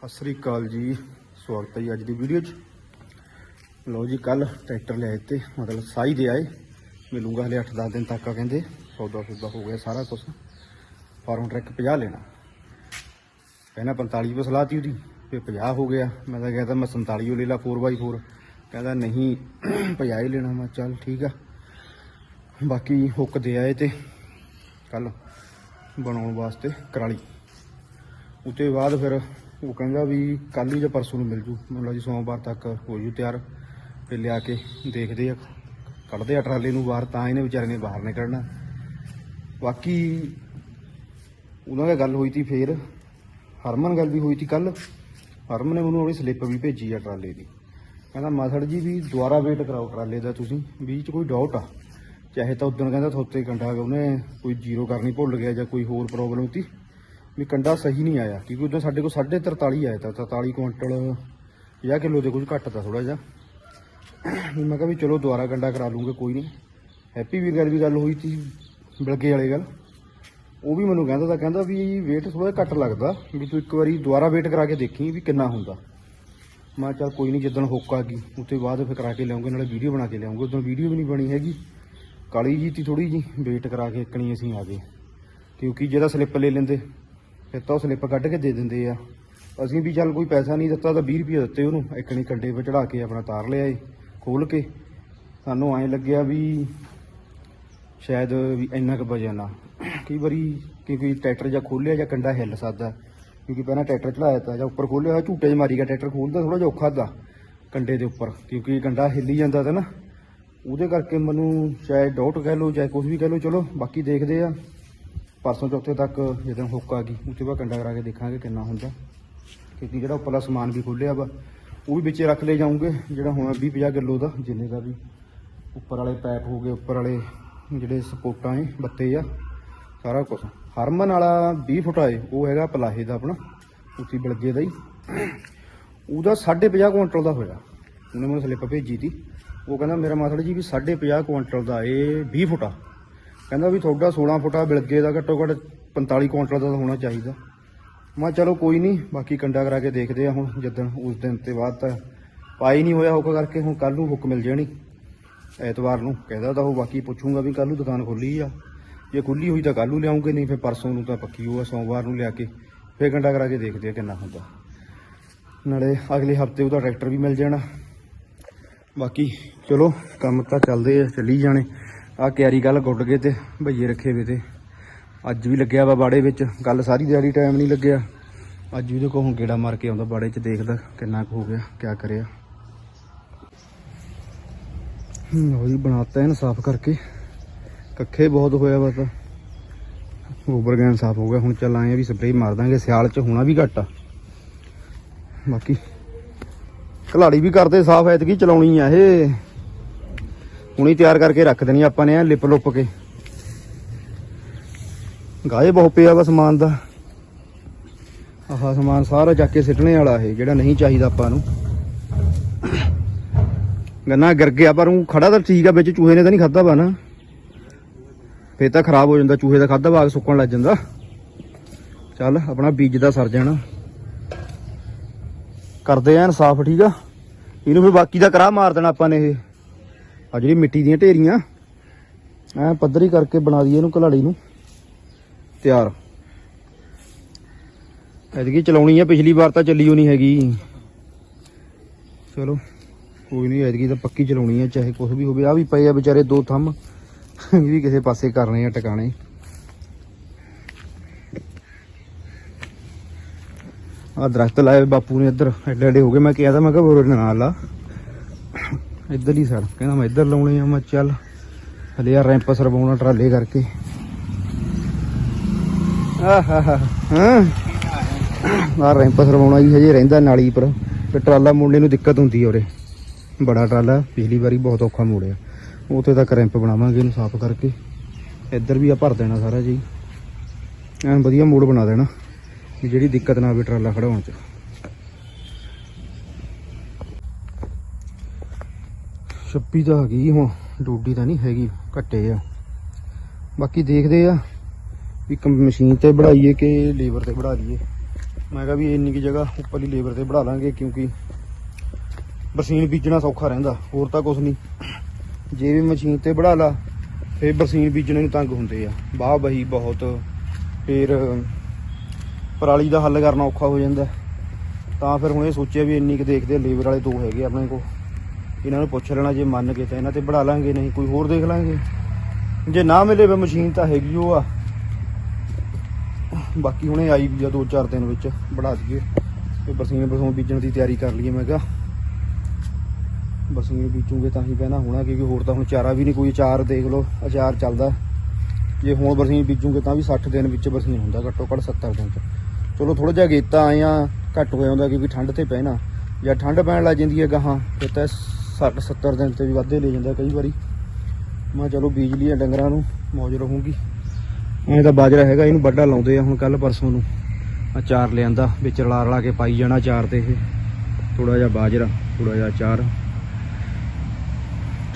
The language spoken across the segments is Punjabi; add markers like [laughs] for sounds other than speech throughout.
ਸਤਿ ਸ੍ਰੀ ਅਕਾਲ ਜੀ। ਸਵਾਗਤ ਹੈ ਜੀ ਅੱਜ ਦੀ ਵੀਡੀਓ 'ਚ। ਲਓ ਜੀ ਕੱਲ ਟਰੈਕਟਰ ਲਿਆਏ ਤੇ ਮਤਲਬ ਸਾਈ ਦੇ ਆਏ। ਮਿਲੂਗਾ ਹਲੇ 8-10 ਦਿਨ ਤੱਕ ਆ ਕਹਿੰਦੇ। ਸੌਦਾ ਸੌਦਾ ਹੋ ਗਿਆ ਸਾਰਾ ਕੁਝ ਫਾਰਮ ਟਰੈਕ 50 ਲੈਣਾ। ਕਹਿੰਦਾ 45 ਪੇ ਸਲਾਹ ਤੀ ਉਹਦੀ, ਫਿਰ 50 ਹੋ ਗਿਆ। ਮੈਂ ਤਾਂ ਕਹਿੰਦਾ ਮੈਂ 47 ਓ ਲੈ ਲਾ 4x4 ਕਹਿੰਦਾ ਨਹੀਂ 50 ਹੀ ਲੈਣਾ। ਮੈਂ ਚੱਲ ਠੀਕ ਆ। ਬਾਕੀ ਹੁੱਕ ਦੇ ਆਏ ਤੇ ਕੱਲ ਬਣਾਉਣ ਵਾਸਤੇ ਕਰਾਲੀ। ਉਤੇ ਬਾਅਦ ਫਿਰ ਉਹ ਕਹਿੰਦਾ ਵੀ ਕੱਲ ਹੀ ਜਾਂ ਪਰਸੋਂ ਨੂੰ ਮਿਲ ਜੂ। ਮਤਲਬ ਜੀ ਸੋਮਵਾਰ ਤੱਕ ਹੋ ਜੂ ਤਿਆਰ। ਫਿਰ ਲਿਆ ਕੇ ਦੇਖਦੇ ਆ। ਕੱਢਦੇ ਆ ਟਰਾਲੇ ਨੂੰ ਬਾਹਰ, ਤਾਂ ਇਹਨੇ ਵਿਚਾਰੇ ਨੇ ਬਾਹਰ ਨਿਕਲਣਾ। ਬਾਕੀ ਉਹਨਾਂ ਨਾਲ ਗੱਲ ਹੋਈ ਤੀ ਫੇਰ। ਹਰਮਨ ਗੱਲ ਵੀ ਹੋਈ ਤੀ ਕੱਲ ਹਰਮਨ ਨੇ ਮੈਨੂੰ ਉਹਦੀ ਸਲਿੱਪ ਵੀ ਭੇਜੀ ਆ ਟਰਾਲੇ ਦੀ। ਕਹਿੰਦਾ, ਮਾਸੜ ਜੀ ਵੀ ਦੁਬਾਰਾ ਵੇਟ ਕਰਾਓ ਟਰਾਲੇ ਦਾ ਤੁਸੀਂ। ਵੀ ਇਹ 'ਚ ਕੋਈ ਡਾਊਟ ਆ। ਚਾਹੇ ਤਾਂ ਉਦੋਂ ਕਹਿੰਦਾ ਥੋਤੇ ਕੰਡਾ ਉਹਨੇ ਕੋਈ ਜ਼ੀਰੋ ਕਰਨੀ ਭੁੱਲ ਗਿਆ ਜਾਂ ਕੋਈ ਹੋਰ ਪ੍ਰੋਬਲਮ ਸੀ। ਵੀ ਕੰਡਾ ਸਹੀ ਨਹੀਂ ਆਇਆ, ਕਿਉਂਕਿ ਉਦੋਂ ਸਾਡੇ ਕੋਲ 43 ਆਇਆ ਤਾਂ 43 ਕੁਇੰਟਲ 50 ਕਿਲੋ ਦੇ ਕੁਝ ਘੱਟ ਤਾ ਥੋੜਾ ਜਿਹਾ। ਮੈਂ ਕਿਹਾ ਵੀ ਚਲੋ ਦੁਬਾਰਾ ਕੰਡਾ ਕਰਾ ਲੂੰਗੇ, ਕੋਈ ਨਹੀਂ। ਹੈਪੀ ਵੀਰ ਗੱਲ ਵੀ ਗੱਲ ਹੋਈ ਸੀ, ਬਲਗੇ ਵਾਲੇ ਗੱਲ। ਉਹ ਵੀ ਮੈਨੂੰ ਕਹਿੰਦਾ ਤਾਂ ਕਹਿੰਦਾ ਵੀ weight ਥੋੜਾ ਘੱਟ ਲੱਗਦਾ, ਵੀ ਤੂੰ ਇੱਕ ਵਾਰੀ ਦੁਬਾਰਾ weight ਕਰਾ ਕੇ ਦੇਖੀ ਵੀ ਕਿੰਨਾ ਹੁੰਦਾ। ਮੈਂ ਕਿਹਾ ਚੱਲ ਕੋਈ ਨਹੀਂ, ਜਿੱਦਣ ਹੁੱਕ ਆ ਗਈ ਉਸ ਬਾਅਦ ਫਿਰ ਕਰਾ ਕੇ ਲਿਆਉਂਗੇ, ਨਾਲੇ ਵੀਡੀਓ ਬਣਾ ਕੇ ਲਿਆਉਂਗੇ। ਉਦੋਂ ਵੀਡੀਓ ਵੀ ਨਹੀਂ ਬਣੀ ਹੈਗੀ। ਕਾਲੀ ਜੀ ਤੀ ਥੋੜੀ ਜੀ ਵੇਟ ਕਰਾ ਕੇ ਇੱਕਣੀ ਅਸੀਂ ਆ ਗਏ। ਕਿਉਂਕਿ ਜਿਹਦਾ ਸਲਿੱਪ ਲੈ ਲੈਂਦੇ ਫਿਰ ਤਾਂ ਉਹ ਸਲਿੱਪ ਕੱਢ ਕੇ ਦੇ ਦਿੰਦੇ ਆ। ਅਸੀਂ ਵੀ ਚੱਲ ਕੋਈ ਪੈਸਾ ਨਹੀਂ ਦਿੱਤਾ ਤਾਂ 20 ਰੁਪਏ ਦਿੱਤੇ ਉਹਨੂੰ। ਇੱਕਣੀ ਕੰਡੇ 'ਤੇ ਚੜਾ ਕੇ ਆਪਣਾ ਤਾਰ ਲਿਆਏ ਖੋਲ ਕੇ। ਸਾਨੂੰ ਐਂ ਲੱਗਿਆ ਵੀ ਸ਼ਾਇਦ ਵੀ ਇੰਨਾ ਕੁ ਵਜਨ ਆ। ਕਈ ਵਾਰੀ ਕਿਉਂਕਿ ਟਰੈਕਟਰ ਜਾਂ ਖੋਲਿਆ ਜਾਂ ਕੰਡਾ ਹਿੱਲ ਸਕਦਾ। ਕਿਉਂਕਿ ਪਹਿਲਾਂ ਟਰੈਕਟਰ ਚੜਾਇਆ ਤਾਂ ਜਾਂ ਉੱਪਰ ਖੋਲਿਆ ਹੋਇਆ, ਝੂਟੇ 'ਚ ਮਾਰੀ ਗਿਆ ਟਰੈਕਟਰ ਖੋਲਦਾ ਥੋੜਾ ਜਿਹਾ ਔਖਾ ਦਾ ਕੰਡੇ ਦੇ ਉੱਪਰ। ਕਿਉਂਕਿ ਕੰਡਾ ਹਿੱਲੀ ਜਾਂਦਾ ਤਾਂ ਨਾ। ਉਹਦੇ ਕਰਕੇ ਮੈਨੂੰ ਚਾਹੇ ਡਾਊਟ ਕਹਿ ਲਓ, ਚਾਹੇ ਕੁਝ ਵੀ ਕਹਿ ਲਓ, ਚਲੋ ਬਾਕੀ ਦੇਖਦੇ ਆ। ਪਰਸੋਂ ਚੌਥੇ ਤੱਕ ਜਦੋਂ ਹੁੱਕ ਆ ਗਈ, ਉਸ ਤੋਂ ਕੰਡਾ ਕਰਾ ਕੇ ਦੇਖਾਂਗੇ ਕਿੰਨਾ ਹੁੰਦਾ। ਕਿਉਂਕਿ ਜਿਹੜਾ ਉੱਪਰਲਾ ਸਮਾਨ ਵੀ ਖੋਲਿਆ ਵਾ, ਉਹ ਵੀ ਵਿੱਚੇ ਰੱਖ ਲੈ ਜਾਉਂਗੇ ਜਿਹੜਾ ਹੁਣ 20 50 ਕਿਲੋ ਦਾ, ਜਿੰਨੇ ਦਾ ਵੀ ਉੱਪਰ ਵਾਲੇ ਪੈਪ ਹੋ ਗਏ ਉੱਪਰ ਵਾਲੇ ਜਿਹੜੇ ਸਪੋਰਟਾਂ ਏ, ਬੱਤੇ ਆ, ਸਾਰਾ ਕੁਝ ਹਰਮਨ ਵਾਲਾ 20 ਫੁੱਟ ਆਏ, ਉਹ ਹੈਗਾ ਪਲਾਹੇ ਦਾ ਆਪਣਾ ਉੱਚੀ ਬਲਗੇ ਦਾ ਹੀ। ਉਹਦਾ 50.5 ਕੁਇੰਟਲ ਦਾ ਹੋਇਆ। ਉਹਨੇ ਮੈਨੂੰ ਸਲਿੱਪ ਭੇਜੀ ਤੀ। ਉਹ ਕਹਿੰਦਾ, ਮੇਰਾ ਮਾਸੜ ਜੀ ਵੀ 50.5 ਕੁਇੰਟਲ ਦਾ ਇਹ 20 ਫੁੱਟਾ ਕਹਿੰਦਾ ਵੀ ਤੁਹਾਡਾ 16 ਫੁੱਟਾ ਬਿਲਗੇ ਦਾ ਘੱਟੋ ਘੱਟ 45 ਕੁਇੰਟਲ ਦਾ ਤਾਂ ਹੋਣਾ ਚਾਹੀਦਾ। ਮੈਂ ਕਿਹਾ ਚਲੋ ਕੋਈ ਨਹੀਂ, ਬਾਕੀ ਕੰਡਾ ਕਰਾ ਕੇ ਦੇਖਦੇ ਆ ਹੁਣ ਜਦੋਂ ਉਸ ਦਿਨ ਤੇ ਬਾਅਦ ਤਾਂ ਪਾਈ ਨਹੀਂ ਹੋਇਆ ਹੁੱਕ ਕਰਕੇ, ਹੁਣ ਕੱਲ ਨੂੰ ਹੁੱਕ ਮਿਲ ਜਾਣੀ। ਐਤਵਾਰ ਨੂੰ ਕਹਿੰਦਾ ਤਾਂ ਉਹ ਬਾਕੀ ਪੁੱਛੂੰਗਾ ਵੀ ਕੱਲ ਨੂੰ ਦੁਕਾਨ ਖੁੱਲੀ ਆ। ਜੇ ਖੁੱਲੀ ਹੋਈ ਤਾਂ ਕੱਲ ਨੂੰ ਲਿਆਉਂਗੇ, ਨਹੀਂ ਫਿਰ ਪਰਸੋਂ ਨੂੰ ਤਾਂ ਪੱਕੀ ਹੋਊਗਾ, ਸੋਮਵਾਰ ਨੂੰ ਲਿਆ ਕੇ ਫੇਰ ਕੰਡਾ ਕਰਾ ਕੇ ਦੇਖਦੇ ਆ ਕਿੰਨਾ ਹੁੰਦਾ। ਨਾਲੇ ਅਗਲੇ ਹਫ਼ਤੇ ਉਹਦਾ ਟਰੈਕਟਰ ਵੀ ਮਿਲ ਜਾਣਾ। ਬਾਕੀ ਚਲੋ ਕੰਮ ਤਾਂ ਚੱਲਦੇ ਆ, ਚੱਲੀ ਜਾਣੇ। ਆ ਕਿਆਰੀ ਗੱਲ ਗੁੱਡ ਗਏ ਤੇ ਭਈਏ ਰੱਖੇ ਵੇ ਤੇ। ਅੱਜ ਵੀ ਲੱਗਿਆ ਵਾ ਬਾੜੇ ਵਿੱਚ। ਕੱਲ ਸਾਰੀ ਦਿਹਾੜੀ ਟਾਈਮ ਨਹੀਂ ਲੱਗਿਆ। ਅੱਜ ਵੀ ਉਹਦੇ ਕੋਲ ਹੁਣ ਗੇੜਾ ਮਾਰ ਕੇ ਆਉਂਦਾ ਬਾੜੇ 'ਚ ਦੇਖਦਾ ਕਿੰਨਾ ਕੁ ਹੋ ਗਿਆ, ਕਿਆ ਕਰਿਆ। ਲਓ ਜੀ ਬਣਾਤਾ ਇਹਨੂੰ ਸਾਫ਼ ਕਰਕੇ। ਕੱਖੇ ਬਹੁਤ ਹੋਇਆ ਵਾ ਤਾਂ। ਗੋਬਰ ਗੈਨ ਸਾਫ਼ ਹੋ ਗਿਆ। ਹੁਣ ਚੱਲ ਆਏ ਵੀ ਸਪਰੇਅ ਮਾਰ ਦਾਂਗੇ। ਸਿਆਲ 'ਚ ਹੋਣਾ ਵੀ ਘੱਟ ਆ। ਬਾਕੀ ਕਲਾੜੀ ਵੀ ਕਰਦੇ ਸਾਫ਼, ਐਤਕੀ ਚਲਾਉਣੀ ਆ ਇਹ। ਹੁਣੀ ਤਿਆਰ ਕਰਕੇ ਰੱਖ ਦੇਣੀ ਆਪਾਂ ਨੇ ਐ ਲਿਪ ਲੁੱਪ ਕੇ। ਗਾਏ ਬਹੁਤ ਪਿਆ ਵਾ ਸਮਾਨ ਦਾ। ਆਹ ਸਮਾਨ ਸਾਰਾ ਚੱਕ ਕੇ ਸਿੱਟਣੇ ਵਾਲਾ ਇਹ, ਜਿਹੜਾ ਨਹੀਂ ਚਾਹੀਦਾ ਆਪਾਂ ਨੂੰ। ਗੰਨਾ ਗਿਰ ਗਿਆ, ਪਰ ਉਹ ਖੜਾ ਤਾਂ ਠੀਕ ਆ, ਵਿੱਚ ਚੂਹੇ ਨੇ ਤਾਂ ਨਹੀਂ ਖਾਦਾ ਵਾ ਨਾ। ਫੇਰ ਤਾਂ ਖਰਾਬ ਹੋ ਜਾਂਦਾ, ਚੂਹੇ ਦਾ ਖਾਦਾ ਬਾਗ ਸੁੱਕਣ ਲੱਗ ਜਾਂਦਾ। ਚੱਲ, ਆਪਣਾ ਬੀਜ ਦਾ ਸਰ ਜਾਣਾ। ਕਰਦੇ ਐਨ ਸਾਫ਼ ਠੀਕ ਆ? ਇਹਨੂੰ ਫਿਰ ਬਾਕੀ ਦਾ ਕਰਾ ਮਾਰ ਦੇਣਾ ਆਪਾਂ ਨੇ ਇਹ। ਆ ਜਿਹੜੀ ਮਿੱਟੀ ਦੀਆਂ ਢੇਰੀਆਂ, ਐ ਪੱਧਰੀ ਕਰਕੇ ਬਣਾ ਦਈਏ ਇਹਨੂੰ ਕਲਾੜੀ ਨੂੰ। ਤਿਆਰ। ਐਤਕੀ ਚਲਾਉਣੀ ਆ, ਪਿਛਲੀ ਵਾਰ ਤਾਂ ਚੱਲੀ ਓ ਨਹੀਂ ਹੈਗੀ। ਚਲੋ, ਕੋਈ ਨਹੀਂ, ਐਤਕੀ ਤਾਂ ਪੱਕੀ ਚਲਾਉਣੀ ਆ, ਚਾਹੇ ਕੁਝ ਵੀ ਹੋਵੇ। ਆ ਵੀ ਪਏ ਆ ਵਿਚਾਰੇ ਦੋ ਥੰਮ, ਇਹ ਵੀ ਕਿਸੇ ਪਾਸੇ ਕਰਨੇ ਆ ਟਿਕਾਣੇ। ਆ ਦਰਖਤ ਲਾਏ ਬਾਪੂ ਨੇ ਇੱਧਰ ਐਡੇ ਐਡੇ ਹੋ ਗਏ। ਮੈਂ ਕਿਹਾ ਤਾਂ, ਮੈਂ ਕਿਹਾ ਹੋਰ ਨਾਲ ਲਾ ਇੱਧਰ ਹੀ ਸਰ। ਕਹਿੰਦਾ ਮੈਂ ਇੱਧਰ ਲਾਉਣੇ ਆ, ਮੈਂ ਚੱਲ। ਹਲੇ ਆ ਰੈਂਪ ਸਰਵਾਉਣਾ ਟਰਾਲੇ ਕਰਕੇ। ਆਹਾ ਹਾਂ। ਆ ਰੈਂਪ ਸਰਵਾਉਣਾ ਜੀ, ਹਜੇ ਰਹਿੰਦਾ ਨਾਲੀ ਪਰ। ਤੇ ਟਰਾਲਾ ਮੋੜਨੇ ਨੂੰ ਦਿੱਕਤ ਹੁੰਦੀ ਆ ਉਰੇ। ਬੜਾ ਟਰਾਲਾ, ਪਿਛਲੀ ਵਾਰੀ ਬਹੁਤ ਔਖਾ ਮੋੜਿਆ। ਉੱਥੇ ਤੱਕ ਰੈਂਪ ਬਣਾਵਾਂਗੇ ਇਹਨੂੰ ਸਾਫ਼ ਕਰਕੇ। ਇੱਧਰ ਵੀ ਆ ਭਰ ਦੇਣਾ ਸਾਰਾ ਜੀ। ਐਨ ਵਧੀਆ ਮੋੜ ਬਣਾ ਦੇਣਾ। ਵੀ ਜਿਹੜੀ ਦਿੱਕਤ ਨਾ ਆਵੇ ਟਰਾਲਾ ਖੜਾਉਣ ਚ। ਛੱਪੀ ਤਾਂ ਹੈਗੀ ਹੁਣ, ਡੋਡੀ ਤਾਂ ਨਹੀਂ ਹੈਗੀ, ਘੱਟੇ ਆ। ਬਾਕੀ ਦੇਖਦੇ ਆ ਵੀ ਕੰਮ ਮਸ਼ੀਨ ਤੇ ਬਣਾਈਏ ਕਿ ਲੇਬਰ ਤੇ ਬੜਾ ਲਈਏ। ਮੈਂ ਕਿਹਾ ਵੀ ਇੰਨੀ ਕੀ ਜਗ੍ਹਾ ਉੱਪਰਲੀ ਲੇਬਰ ਤੇ ਬਣਾ ਲਾਂਗੇ, ਕਿਉਂਕਿ ਬਰਸੀਨ ਬੀਜਣਾ ਸੌਖਾ ਰਹਿੰਦਾ, ਹੋਰ ਤਾਂ ਕੁਝ ਨਹੀਂ। ਜੇ ਵੀ ਮਸ਼ੀਨ ਤੇ ਬਣਾ ਲਾ, ਫੇਰ ਬਰਸੀਨ ਬੀਜਣੇ ਨੂੰ ਤੰਗ ਹੁੰਦੇ ਆ। ਬਾਹ ਬਹੀ ਬਹੁਤ। ਫੇਰ ਪਰਾਲੀ ਦਾ ਹੱਲ ਕਰਨਾ ਔਖਾ ਹੋ ਜਾਂਦਾ। ਤਾਂ ਫਿਰ ਹੁਣ ਇਹ ਸੋਚਿਆ ਵੀ ਇੰਨੀ ਕੁ ਦੇਖਦੇ ਲੇਬਰ ਵਾਲੇ ਦੋ ਹੈਗੇ ਆਪਣੇ ਕੋਲ। ਇਹਨਾਂ ਨੂੰ ਪੁੱਛ ਲੈਣਾ ਜੇ ਮੰਨ ਗਏ ਤਾਂ ਇਹਨਾਂ ਤੇ ਬਣਾ ਲਾਂਗੇ, ਨਹੀਂ ਕੋਈ ਹੋਰ ਦੇਖ ਲਾਂਗੇ। ਜੇ ਨਾ ਮਿਲੇ ਵੇ ਮਸ਼ੀਨ ਤਾਂ ਹੈਗੀ ਉਹ ਆ। ਬਾਕੀ ਹੁਣੇ ਆਈ ਵੀ ਆ ਦੋ ਚਾਰ ਦਿਨ ਵਿੱਚ, ਬਣਾ ਦਈਏ। ਤੇ ਬਰਸੀਨ ਬਰਸੋਂ ਬੀਜਣ ਦੀ ਤਿਆਰੀ ਕਰ ਲਈਏ ਮੈਂ ਕਿਹਾ। ਬਰਸੀਨ ਬੀਜੂਗੇ ਤਾਂ ਹੀ ਪਹਿਣਾ ਹੋਣਾ, ਕਿਉਂਕਿ ਹੋਰ ਤਾਂ ਹੁਣ ਚਾਰਾ ਵੀ ਨਹੀਂ, ਕੋਈ ਅਚਾਰ ਦੇਖ ਲਓ, ਅਚਾਰ ਚੱਲਦਾ। ਜੇ ਹੁਣ ਬਰਸੀਨ ਬੀਜੂਗੇ ਤਾਂ ਵੀ 60 ਦਿਨ ਵਿੱਚ ਬਰਸੀਨ ਹੁੰਦਾ, ਘੱਟੋ ਘੱਟ 70 ਦਿਨ ਚ। ਚਲੋ ਥੋੜਾ ਜਿਹਾ ਗੇਤਾ ਆਏ ਆ, ਘੱਟ ਹੋਇਆ ਹੁੰਦਾ, ਕਿਉਂਕਿ ਠੰਡ ਤੇ ਪੈਣਾ। ਜਾਂ ਠੰਡ ਪੈਣ ਲੱਗ ਜਾਂਦੀ ਹੈ ਗਾਹਾਂ, ਫਿਰ ਤਾਂ 60 70 ਦਿਨ ਤੇ ਵੀ ਵਾਧੇ ਲੈ ਜਾਂਦਾ ਕਈ ਵਾਰੀ। ਮੈਂ ਕਿਹਾ ਚਲੋ ਬੀਜ ਲਈਏ ਡੰਗਰਾਂ ਨੂੰ, ਮੌਜ ਰਹੂਗੀ। ਐਂ ਤਾਂ ਬਾਜਰਾ ਹੈਗਾ, ਇਹਨੂੰ ਵੱਡਾ ਲਾਉਂਦੇ ਆ ਹੁਣ ਕੱਲ ਪਰਸੋਂ ਨੂੰ। ਅਚਾਰ ਲਿਆਂਦਾ, ਵਿੱਚ ਰਲਾ ਰਲਾ ਕੇ ਪਾਈ ਜਾਣਾ ਅਚਾਰ ਤੇ ਇਹ। ਥੋੜਾ ਜਿਹਾ ਬਾਜਰਾ ਥੋੜਾ ਜਿਹਾ ਅਚਾਰ।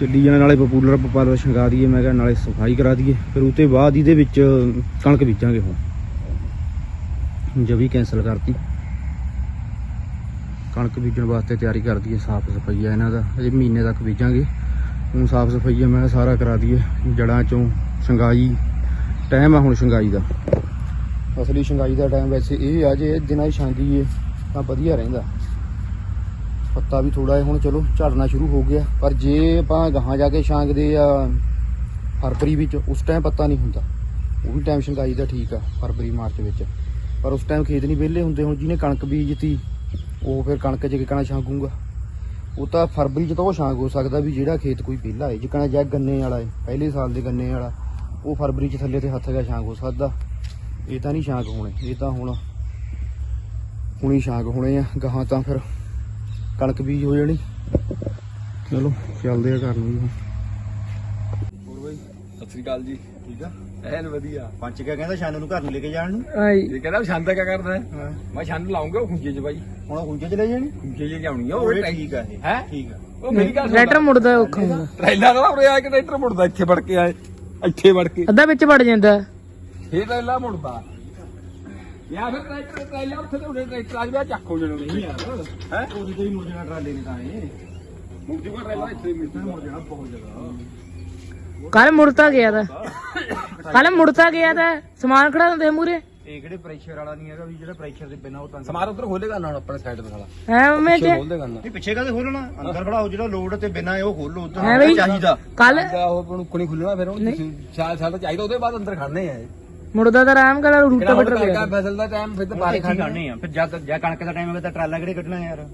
ਚੱਲੀ ਜਾਣ, ਨਾਲੇ ਪਪੂਲਰ ਪਪਾਲਰ ਸ਼ਿੰਗਾ ਦਈਏ, ਮੈਂ ਕਿਹਾ ਨਾਲੇ ਸਫ਼ਾਈ ਕਰਾ ਦਈਏ। ਫਿਰ ਉਹ ਤੋਂ ਬਾਅਦ ਇਹਦੇ ਵਿੱਚ ਕਣਕ ਬੀਜਾਂਗੇ ਹੁਣ। ਜਵੀ ਕੈਨਸਲ ਕਰਤੀ। ਕਣਕ ਬੀਜਣ ਵਾਸਤੇ ਤਿਆਰੀ ਕਰ ਦਈਏ ਸਾਫ਼ ਸਫ਼ਾਈ ਆ ਇਹਨਾਂ ਦਾ। ਅਜੇ ਮਹੀਨੇ ਤੱਕ ਬੀਜਾਂਗੇ। ਹੁਣ ਸਾਫ਼ ਸਫ਼ਾਈ ਆ ਮੈਂ ਸਾਰਾ ਕਰਾ ਦਈਏ। ਜੜਾਂ ਚੋਂ ਸ਼ਿੰਗਾਈ ਟਾਈਮ ਆ ਹੁਣ ਸ਼ਿੰਗਾਈ ਦਾ। ਅਸਲੀ ਸ਼ੰਗਾਈ ਦਾ ਟਾਈਮ ਵੈਸੇ ਇਹ ਆ, ਜੇ ਦਿਨਾਂ 'ਚ ਛਾਂਗੀਏ ਤਾਂ ਵਧੀਆ ਰਹਿੰਦਾ। ਪੱਤਾ ਵੀ ਥੋੜਾ ਹੁਣ ਚਲੋ ਝੜਨਾ ਸ਼ੁਰੂ ਹੋ ਗਿਆ। ਪਰ ਜੇ ਆਪਾਂ ਗਾਹਾਂ ਜਾ ਕੇ ਛਾਂਗਦੇ ਆ ਫਰਵਰੀ ਵਿੱਚ, ਉਸ ਟਾਈਮ ਪੱਤਾ ਨਹੀਂ ਹੁੰਦਾ। ਉਹ ਵੀ ਟਾਈਮ ਸ਼ਿੰਗਾਈ ਦਾ ਠੀਕ ਆ, ਫਰਵਰੀ, ਮਾਰਚ ਵਿੱਚ। ਪਰ ਉਸ ਟਾਈਮ ਖੇਤ ਨਹੀਂ ਵਿਹਲੇ ਹੁੰਦੇ ਹੁਣ, ਜਿਹਨੇ ਕਣਕ ਬੀਜਤੀ ਉਹ ਫਿਰ ਕਣਕ 'ਚ ਕਿਕਣਾ ਛਾਂਗੂਗਾ? ਉਹ ਤਾਂ ਫਰਵਰੀ 'ਚ ਤਾਂ ਉਹ ਛਾਂਗ ਹੋ ਸਕਦਾ ਵੀ ਜਿਹੜਾ ਖੇਤ ਕੋਈ ਵਿਹਲਾ ਹੈ ਜਿਕਣਾ ਜਾਂ ਗੰਨੇ ਵਾਲਾ ਹੈ ਪਹਿਲੇ ਸਾਲ ਦੇ ਗੰਨੇ ਵਾਲਾ, ਉਹ ਫਰਵਰੀ 'ਚ ਥੱਲੇ ਤੇ ਹੱਥ ਗਿਆ ਛਾਂਗ ਹੋ ਸਕਦਾ। ਇਹ ਤਾਂ ਨਹੀਂ ਛਾਂਗ ਹੋਣੇ, ਇਹ ਤਾਂ ਹੁਣ, ਹੁਣੀ ਛਾਂਗ ਹੋਣੇ ਆ, ਗਾਹਾਂ ਤਾਂ ਫਿਰ ਕਣਕ ਬੀਜ ਹੋ ਜਾਣੀ। ਚਲੋ, ਚੱਲਦੇ ਆ ਘਰ ਨੂੰ ਹੋਰ ਬਾਈ, ਸਤਿ ਸ੍ਰੀ ਅਕਾਲ ਜੀ। ਠੀਕ ਆ? ਐਨ ਵਧੀਆ। ਪੰਚ ਕਿਆ ਕਹਿੰਦਾ ਸ਼ਾਨ ਨੂੰ ਘਰ ਨੂੰ ਲੈ ਕੇ ਜਾਣ ਨੂੰ। ਇਹ ਕਹਿੰਦਾ ਛੰਦ ਕਿਆ ਕਰਦਾ ਹੈ? ਹਾਂ। ਮੈਂ ਛੰਦ ਲਾਉਂਗਾ ਉਹ ਖੁੰਝੇ ਚ ਬਾਈ। ਹੁਣ ਹੁੰਜੇ ਚ ਲੈ ਜਾਣੀ? ਖੁੰਝੇ ਚ ਆ ਉਹ ਉਹ ਠੀਕ ਆ ਇਹ ਹੈ? ਠੀਕ ਆ। ਉਹ ਮੇਰੀ ਗੱਲ ਟਰੈਕਟਰ ਮੁੜਦਾ ਔਖਾ ਹੁੰਦਾ। ਟ੍ਰੇਲਰ ਨਾ ਉਰੇ ਆ ਕੇ ਟਰੈਕਟਰ ਮੁੜਦਾ ਇੱਥੇ ਵੜ ਕੇ ਆਏ ਇੱਥੇ ਵੜ ਕੇ। ਅੱਧਾ ਵਿੱਚ ਵੜ ਜਾਂਦਾ ਫੇਰ ਟ੍ਰੇਲਰ ਮੁੜਦਾ। ਯਾ ਫਿਰ ਟਰੈਕਟਰ ਟ੍ਰੇਲਰ ਉੱਥੇ ਤੇ ਉਹਨੇ ਟਰੈਕਟਰ ਆ ਗਿਆ ਚੱਕ ਹੋ ਜਾਣਾ ਨਹੀਂ ਯਾਰ। ਹੈ? ਉਹਦੇ ਤੇ ਹੀ ਮੁੜ ਜਾਣਾ ਟਰਾਲੇ ਨੇ ਤਾਂ ਇਹ। ਮੁੜ ਜੂਗਾ ਟ੍ਰੇਲਰ ਇੱਥੇ ਮਿਲਦਾ ਮੁੜ ਜਾਣਾ ਬਹੁਤ ਜਗ੍ਹਾ ਕੱਲ ਮੁੜਤਾ ਗਿਆ ਤਾਂ। ਕੱਲ ਮੁੜਤਾ ਗਿਆ ਤਾਂ ਸਮਾਨ ਖੜਾ ਦਿੰਦੇ ਮੂਰੇ ਇਹ ਕਿਹੜੇ ਪ੍ਰੈਸ਼ਰ ਵਾਲਾ ਨਹੀਂ ਹੈਗਾ ਵੀ ਜਿਹੜਾ ਪ੍ਰੈਸ਼ਰ ਦੇ ਬਿਨਾ ਉਹ ਤਾਂ ਸਮਾਰ ਉਧਰ ਖੋਲੇਗਾ ਨਾ ਆਪਣੇ ਸਾਈਡ ਤੇ ਸਾਲਾ। ਹੈ ਮੈਂ ਤੇ ਖੋਲ ਦੇਗਾ ਨਾ ਨਹੀਂ ਪਿੱਛੇ ਕਾਹਦੇ ਖੋਲਣਾ ਅੰਦਰ ਖੜਾ ਹੋ ਜਿਹੜਾ ਲੋਡ ਤੇ ਬਿਨਾ ਉਹ ਖੋਲੋ ਉਧਰ ਚਾਹੀਦਾ। ਕੱਲ ਉਹ ਨੂੰ ਕੁਣੀ ਖੁੱਲਣਾ ਫਿਰ ਉਹ ਸਾਲ ਸਾਲ ਤਾਂ ਚਾਹੀਦਾ ਉਹਦੇ ਬਾਅਦ ਅੰਦਰ ਖੜਨੇ ਆ ਮੁੜਦਾ ਤਾਂ ਆਰਾਮ ਕਰ ਰੂਟਾ ਬਟਰ ਫਸਲ ਦਾ ਟਾਈਮ ਫਿਰ ਤਾਂ ਬਾਰੇ ਖੜਨੇ ਆ ਫਿਰ ਜਦ ਜਾਂ ਕਣਕ ਦਾ ਟਾਈਮ ਹੋਵੇ ਤਾਂ ਟਰਾਲਾ ਕਿਹੜੇ ਕੱਢਣਾ ਯਾਰ?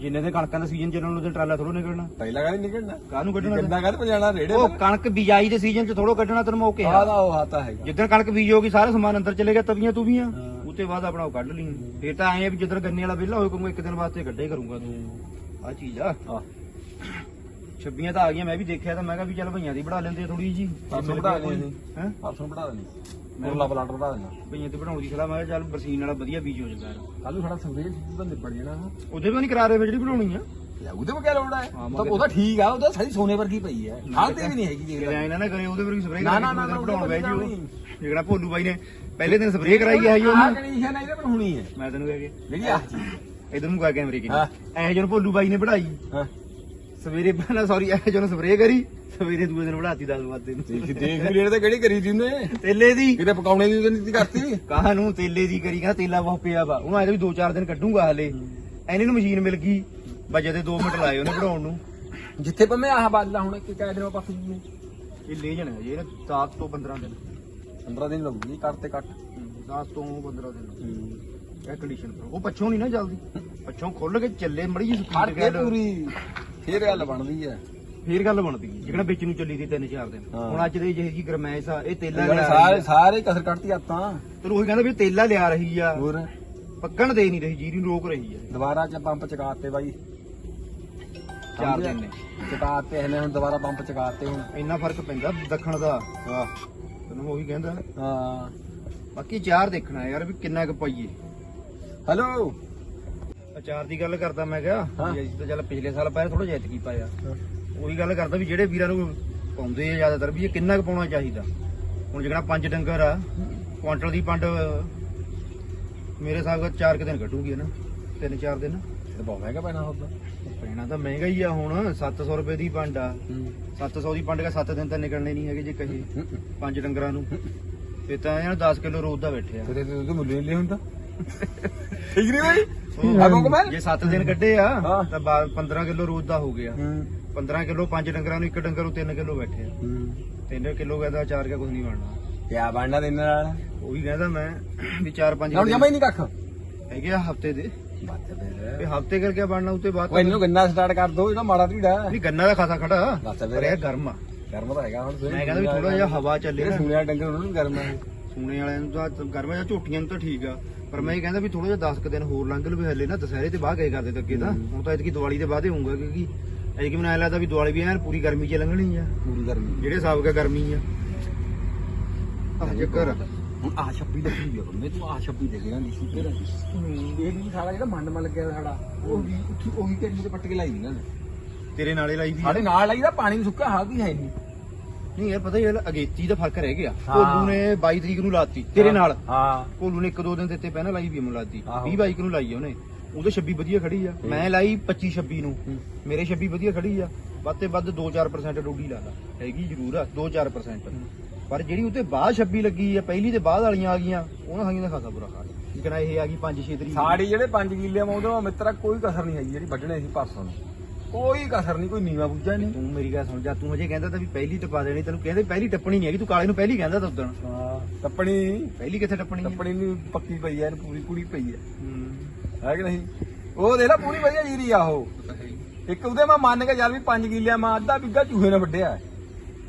ਜਿੰਨੇ ਦੇ ਕਣਕਾਂ ਦਾ ਸੀਜ਼ਨ ਚੱਲਣ ਉਹਦੇ ਟਰਾਲਾ ਥੋੜੋ ਨਿਕਲਣਾ। ਪਹਿਲਾਂ ਕਹਿੰਦੇ ਨਿਕਲਣਾ? ਕਾਹਨੂੰ ਕੱਢਣਾ ਕਿੰਨਾ ਕਹਿੰਦੇ ਪਜਾਣਾ ਰੇੜੇ ਉਹ ਕਣਕ ਬਿਜਾਈ ਦੇ ਸੀਜ਼ਨ 'ਚ ਥੋੜੋ ਕੱਢਣਾ ਤੈਨੂੰ ਮੌਕੇ ਆਹ ਦਾ ਉਹ ਹਾਤਾ ਹੈਗਾ। ਜਿੱਦਣ ਕਣਕ ਬੀਜੋਗੀ ਸਾਰਾ ਸਮਾਨ ਅੰਦਰ ਚਲੇਗਾ ਤਵੀਆਂ ਤੂਵੀਆਂ। ਉਹ ਤੇ ਬਾਅਦ ਆਪਣਾ ਉਹ ਕੱਢ ਲਈ। ਫੇਰ ਤਾਂ ਐਂ ਆ ਵੀ ਜਿੱਦਣ ਗੰਨੇ ਵਾਲਾ ਵਿਹਲਾ ਹੋਏ ਕਹੂੰਗਾ ਇੱਕ ਦਿਨ ਵਾਸਤੇ ਕੱਢੇ ਕਰੂੰਗਾ ਤੂੰ। ਆ ਚੀਜ਼ ਆ। ਆਹ। ਛੱਬੀਆਂ ਤਾਂ ਆ ਗਈਆਂ ਮੈਂ ਵੀ ਦੇਖਿਆ ਤਾਂ ਮੈਂ ਕਿਹਾ ਵੀ ਚੱਲ ਭਈਆਂ ਦੀ ਬਣਾ ਲੈਂਦੇ ਆ ਥੋੜੀ ਜੀ ਪਰਸੋਂ ਵਧਾ ਲੈਣੀ ਹੈ? ਪਰਸੋਂ ਵਧਾ ਦੇਣੀ ਮੁਰਲਾ ਪਲਾਂਟ ਵਧਾ ਦੇਣਾ ਭਈਆਂ ਤੇ ਬਣਾਉਣ ਦੀ ਸਲਾਹ ਮੈਂ ਕਿਹਾ ਚੱਲ ਬਰਸੀਨ ਵਾਲਾ ਵਧੀਆ ਬੀਜ ਹੋ ਜਾਂਦਾ ਯਾਰ। ਕੱਲ ਨੂੰ ਸਾਡਾ ਸੰਵੇਜ ਤਾਂ ਨਿਬੜ ਜਾਣਾ। ਉਹਦੇ ਵੀ ਨਹੀਂ ਕਰਾ ਰਹੇ ਫਿਰ ਜਿਹੜੀ ਬਣਾਉਣੀ ਆ। ਲੈ ਉਹਦੇ ਵਿੱਚ ਕੀ ਲੋੜ ਹੈ ਹਾਂ, ਤਾਂ ਉਹਦਾ ਠੀਕ ਆ ਉਹਦਾ ਸਾਰੀ ਸੋਨੇ ਵਰਗੀ ਪਈ ਹੈ ਹਾਲ ਤੇ ਵੀ ਨਹੀਂ ਹੈਗੀ ਦੇਖ ਲੈ। ਐ ਨਾ ਕਰੇ ਉਹਦੇ ਪਰ ਵੀ ਸਪਰੇਅ ਨਾ, ਕਰਾ ਨਾ, ਕੇ ਨਾ, ਨਾ, ਬਣਾਉਣ ਉਹ ਜਿਹੜਾ ਭੋਲੂ ਬਾਈ ਨੇ ਪਹਿਲੇ ਦਿਨ ਸਪਰੇਅ ਕਰਾਈ ਆ ਆਹ ਉਹਨੇ ਕੰਡੀਸ਼ਨ ਹੈ ਇਹਦੇ ਪਰ ਹੋਣੀ ਹੈ ਮੈਂ ਤੈਨੂੰ ਕਹਿ ਕੇ ਜਿਹੜੀ ਚੀਜ਼। ਇਧਰ ਨੂੰ ਕਾ ਕੈਮਰੇ ਕਿਨੇ ਹਾਂ। ਐ ਜਦੋਂ ਭੋਲੂ ਬਾਈ ਨੇ ਪੜਾਈ ਹਾਂ। ਸਵੇਰੇ ਪਹਿਲਾਂ ਸੌਰੀ ਐ ਜਦੋਂ ਸਪਰੇਅ ਕਰੀ ਸਵੇਰੇ ਦੂਏ ਦਿਨ ਬਣਾਤੀ 10 ਵਜੇ ਨੂੰ। ਦੇਖ ਦੇਖ ਵੀ ਤੇ ਕਿਹੜੀ ਕਰੀ ਦੀ ਉਹਨੇ? ਤੇਲੇ ਦੀ। ਕਿਤੇ ਪਕਾਉਣੇ ਦੀ ਤਾਂ ਨਹੀਂ ਕਰਤੀ? ਕਾਹ ਨੂੰ ਤੇਲੇ ਦੀ ਕਰੀ ਕਹਿੰਦਾ ਤੇਲਾ ਬਹੁਤ ਪਿਆ ਵਾ। ਉਹਨੂੰ ਆਇਆ ਵੀ 2-4 ਦਿਨ ਕੱਢੂਗਾ ਹਲੇ। ਐਨੇ ਨੂੰ ਮਸ਼ੀਨ ਮਿਲ ਗਈ। ਵਜੇ ਤੇ 2 ਮਿੰਟ ਲਾਏ ਉਹਨੇ ਬਣਾਉਣ ਨੂੰ। ਜਿੱਥੇ ਪੰਮੇ ਆਹ ਬਾਦਲਾ ਹੁਣ ਕਿ ਕਹਿ ਦਿਓ ਪੱਕ ਜੀ ਇਹ ਲੈ ਜਾਣਾ ਜੀ ਇਹਨੇ 10 ਤੋਂ 15 ਦਿਨ। 15 ਦਿਨ ਲੱਗੂਗੀ ਕੱਟ ਤੇ ਕੱਟ 10 ਤੋਂ 15 ਦਿਨ। ਇਹ ਕੰਡੀਸ਼ਨ ਪਰ ਉਹ ਪੱਛੋਂ ਨਹੀਂ ਨਾ ਜਲਦੀ ਪੱਛੋਂ ਖੁੱਲ ਕੇ ਚੱਲੇ ਮੜੀ ਜੀ ਸਪੀਡ ਕੇ ਗੱਲ ਪੂਰੀ। ਫੇਰ ਗੱਲ ਬਣਦੀ ਹੈ ਫੇਰ ਗੱਲ ਬਣਦੀ ਜਿਹੜਾ ਵਿੱਚ ਨੂੰ ਚੱਲੀ ਦੀ 3-4 ਦਿਨ। ਹਾਂ। ਹੁਣ ਅੱਜ ਦੇ ਜਿਹੇ ਜੀ ਗਰਮੈਸ਼ ਆ ਇਹ ਤੇਲਾ ਲਿਆ ਸਾਰੇ ਰਹੀ ਆ। ਸਾਰੇ ਕਸਰ ਕੱਢਤੀ ਆਤਾਂ ਤੈਨੂੰ ਉਹੀ ਕਹਿੰਦਾ ਵੀ ਤੇਲਾ ਲਿਆ ਰਹੀ ਆ। ਹੋਰ? ਪੱਕਣ ਦੇ ਨਹੀਂ ਰਹੀ ਜੀਰੀ ਨੂੰ ਰੋਕ ਰਹੀ ਆ। ਦੁਬਾਰਾ ਚ ਪੰਪ ਚਕਾਤੇ ਬਾਈ। ਚਾਰ ਦਿਨ ਨੇ। ਚਕਾਤੇ ਇਹਨੇ ਹੁਣ ਦੁਬਾਰਾ ਪੰਪ ਚਕਾਤੇ ਹੁਣ। ਇੰਨਾ ਫ਼ਰਕ ਪੈਂਦਾ ਦੱਖਣ ਦਾ। ਤੈਨੂੰ ਉਹੀ ਕਹਿੰਦਾ। ਹਾਂ। ਬਾਕੀ ਚਾਰ ਦੇਖਣਾ ਯਾਰ ਵੀ ਕਿੰਨਾ ਕੁ ਪਾਈਏ। ਹੈਲੋ ਅਚਾਰ ਦੀ ਗੱਲ ਕਰਦਾ ਮੈਂ ਕਿਹਾ ਹਾਂ। ਅਸੀਂ ਤਾਂ ਚੱਲ ਪਿਛਲੇ ਸਾਲ ਪਾਇਆ ਥੋੜਾ ਜਿਹਾ ਕੀ ਪਾਇਆ। ਉਹੀ ਗੱਲ ਕਰਦਾ ਵੀ ਜਿਹੜੇ ਵੀਰਾਂ ਨੂੰ ਪਾਉਂਦੇ ਆ ਜ਼ਿਆਦਾਤਰ ਵੀ ਇਹ ਕਿੰਨਾ ਕੁ ਪਾਉਣਾ ਚਾਹੀਦਾ। ਹੁਣ ਜਿਹੜਾ ਪੰਜ ਡੰਗਰ ਆ ਕੁਆਂਟਲ ਦੀ ਪੰਡ ਮੇਰੇ ਹਿਸਾਬ ਨਾਲ 4 ਦਿਨ ਕੱਢੂਗੀ ਨਾ 3-4 ਦਿਨ। ਇਹ ਬਹੁਤ ਮਹਿੰਗਾ ਪੈਣਾ ਹੁੰਦਾ ਪੈਣਾ ਤਾਂ ਮਹਿੰਗਾ ਹੀ ਆ ਹੁਣ 700 ਰੁਪਏ ਦੀ ਪੰਡ ਆ। 700 ਦੀ ਪੰਡ ਦਾ 7 ਦਿਨ ਤਾਂ ਨਿਕਲਣੇ ਨਹੀਂ ਹੈਗੇ ਜੇ ਕਹੇ ਪੰਜ ਡੰਗਰਾਂ ਨੂੰ। ਤੇ ਤਾਂ ਇਹਨਾਂ 10 ਕਿਲੋ ਰੋਜ਼ ਦਾ ਬੈਠਿਆ। ਤੇ ਤੇ ਉਹਦੇ ਮੁੱਲ ਨਹੀਂ ਹੁੰਦਾ ਠੀਕ ਨਹੀਂ ਬਈ? ਆਗੋ ਕਮਲ ਜੇ 7 ਦਿਨ ਕੱਢੇ ਆ ਹਾਂ। ਤਾਂ ਬਾ- 15 ਕਿਲੋ ਰੋਜ਼ ਦਾ ਹੋ ਗਿਆ। 15 ਕਿਲੋ ਪੰਜ ਡੰਗਰਾਂ ਨੂੰ ਇੱਕ ਡੰਗਰ ਨੂੰ 3 ਕਿਲੋ ਬੈਠਿਆ 3 ਕਿਲੋ ਕਹਿੰਦਾ ਚਾਰ ਕਿਆ ਕੁਝ ਨਹੀਂ ਬਣਨਾ। ਕਿਆ ਬਣਨਾ ਦਿਨ ਨਾਲ? ਉਹ ਵੀ ਕਹਿੰਦਾ ਮੈਂ ਵੀ 4-5 ਹੁਣ ਜਮਾ ਹੀ ਨਹੀਂ ਕੱਖ। ਹੈਗੇ ਆ ਹਫ਼ਤੇ ਦੇ। ਬੱਤ ਫਿਰ। ਵੀ ਹਫ਼ਤੇ ਕਰ ਕਿਆ ਬਣਨਾ ਉੱਤੇ ਬਾਅਦ ਉਹ ਇਹਨੂੰ ਗੰਨਾ ਸਟਾਰਟ ਕਰ ਦੋ ਜਿਹੜਾ ਮਾੜਾ ਢੀੜਾ ਨਹੀਂ ਗੰਨਾ ਦਾ ਖਾਸਾ ਖੜਾ। ਬਸ ਫਿਰ। ਪਰ ਇਹ ਗਰਮ ਆ। ਗਰਮ ਤਾਂ ਹੈਗਾ ਹੁਣ ਮੈਂ ਕਹਿੰਦਾ ਵੀ ਥੋੜਾ ਜਿਹਾ ਹਵਾ ਚੱਲੇ ਜਿਹੜੇ ਨਾ। ਸੁਣਿਆ ਡੰਗਰ ਉਹਨਾਂ ਨੂੰ ਗਰਮ ਹੈ ਸੂਣੇ ਵਾਲਿਆਂ ਨੂੰ ਤਾਂ ਗਰਮ ਜਾਂ ਝੋਟੀਆਂ ਨੂੰ ਤਾਂ ਠੀਕ ਆ। ਪਰ ਮੈਂ ਇਹ ਕਹਿੰਦਾ ਵੀ ਥੋੜਾ ਜਿਹਾ 10 ਕੁ ਦਿਨ ਹੋਰ ਲੰਘ ਲਵੇ ਹਲੇ ਨਾ ਦਸਹਿਰੇ ਤੇ ਬਾਅਦ ਗਏ ਕਰਦੇ ਤੱਕੇ ਤਾਂ। ਹੁਣ ਤਾਂ ਇਤਕੀ ਦੀਵਾਲੀ ਦੇ ਬਾਅਦ ਹੀ ਹੋਊਗਾ ਕਿਉਂਕਿ ਐਤਕੀ ਮੈਨੂੰ ਐਂ ਲੱਗਦਾ ਵੀ ਦੀਵਾਲੀ ਵੀ ਐਨ ਪੂਰੀ ਗਰਮੀ 'ਚ ਲੰਘਣੀ ਆ। ਪੂਰੀ ਗਰਮੀ ਜਿਹੜੇ ਹਿਸਾਬ ਕਾ ਗਰਮੀ ਆ। ਆਹ ਚੱਕਰ ਹੁਣ ਆ 26 ਲੱਗੀ ਆ ਮੈਂ ਤੂੰ ਆ 26 ਦੇ ਗਿਆ ਦੀ ਸੁੱਤੇ ਦਾ ਇਹ ਵੀ ਸਾਡਾ ਜਿਹੜਾ ਮੰਡ ਮਲ ਲੱਗਿਆ ਸਾਡਾ ਉਹ ਵੀ ਉੱਥੇ ਉਹੀ ਢੇਰੀ ਤੇ ਪੱਟ ਕੇ ਲਾਈ ਦੀ ਨਾ। ਤੇਰੇ ਨਾਲੇ ਲਾਈ ਵੀ ਆ। ਸਾਡੇ ਨਾਲ ਲਾਈਦਾ ਪਾਣੀ ਨੂੰ ਸੁੱਕਾ ਹਾਂ ਵੀ ਹੈ ਨਹੀਂ ਨਹੀਂ ਯਾਰ ਪਤਾ ਹੀ ਹੈ ਅਗੇਤੀ ਦਾ ਫ਼ਰਕ ਰਹਿ ਗਿਆ। ਹਾਂ। ਕੋਲੂ ਨੇ 22 ਤਰੀਕ ਨੂੰ ਲਾਤੀ ਤੇਰੇ ਨਾਲ। ਹਾਂ। ਕੋਲੂ ਨੇ ਇੱਕ ਦੋ ਦਿਨ ਦਿੱਤੇ ਪਹਿਲਾਂ ਲਾਈ ਵੀ ਲਾਤੀ। ਆਹੋ। 20 22 ਨੂੰ ਲਾਈ ਆ ਉਹਨੇ। ਉਹਦੇ 26 ਵਧੀਆ ਖੜੀ ਆ। ਮੈਂ ਲਾਈ 25 26 ਨੂੰ। ਹੂੰ। ਮੇਰੇ 26 ਵਧੀਆ ਖੜੀ ਆ। ਵੱਧ ਤੇ ਵੱਧ 2-4% ਡੋਡੀ ਲਾ ਲਾ। ਹੈਗੀ ਜ਼ਰੂਰ ਆ 2-4% ਪਰ ਜਿਹੜੀ ਉੱਤੇ ਬਾਅਦ 26 ਲੱਗੀ ਆ ਪਹਿਲੀ ਤੇ ਬਾਅਦ ਵਾਲੀਆਂ ਆ ਗਈਆਂ ਉਹਨਾਂ ਸੰਗੀ ਦਾ ਖਾਸਾ ਬੁਰਾ ਹਾਲ ਆ। ਜਿਕਣਾ ਇਹ ਆ ਗਈ 5-6 ਤਰੀਕ। ਨੂੰ। ਸਾਡੀ ਜਿਹੜੇ 5 ਕਿੱਲੇ ਆਉਂਦੇ ਉਹ ਮਿੱਤਰਾ ਕੋਈ ਕਸਰ ਨਹੀਂ ਹੈਗੀ ਜਿਹੜੀ ਵੱਢਣੇ ਸੀ ਪਰਸੋਂ ਨੂੰ। ਕੋਈ ਕਸਰ ਨਹੀਂ ਕੋਈ ਨੀਵਾ ਬੁੱਝਾ ਨਹੀਂ। ਤੂੰ ਮੇਰੀ ਗੱਲ ਸੁਣ ਜਾ ਤੂੰ ਅਜੇ ਕਹਿੰਦਾ ਤਾਂ ਵੀ ਪਹਿਲੀ ਟਪਾ ਦੇਣੀ ਤੈਨੂੰ ਕਹਿੰਦੇ ਪਹਿਲੀ ਟੱਪਣੀ ਨਹੀਂ ਹੈਗੀ ਤੂੰ ਕਾਲੇ ਨੂੰ ਪਹਿਲੀ ਕਹਿੰਦਾ ਤਾਂ ਉਦੋਂ ਹਾਂ ਟੱਪਣੀ? ਪਹਿਲੀ ਕਿੱਥੇ ਟੱਪਣੀ ਆ? ਟੱਪਣੀ ਨੂੰ ਪੱਕੀ ਪਈ ਐ ਪੂਰੀ ਪੂਰੀ ਪਈ ਐ ਹੂੰ। ਹੈ ਕਿ ਨਹੀਂ? ਉਹ ਦੇਖ ਲੈ ਪੂਰੀ ਵਧੀਆ ਜੀਰੀ ਆ ਉਹ ਇੱਕ ਉਹਦੇ ਮੈਂ ਮੰਨ ਕੇ ਚੱਲ ਵੀ 5 ਕਿੱਲਿਆਂ ਮੈਂ ਅੱਧਾ ਬਿੱਗਾ ਚੂਹੇ ਨਾਲ ਵੱਢਿਆ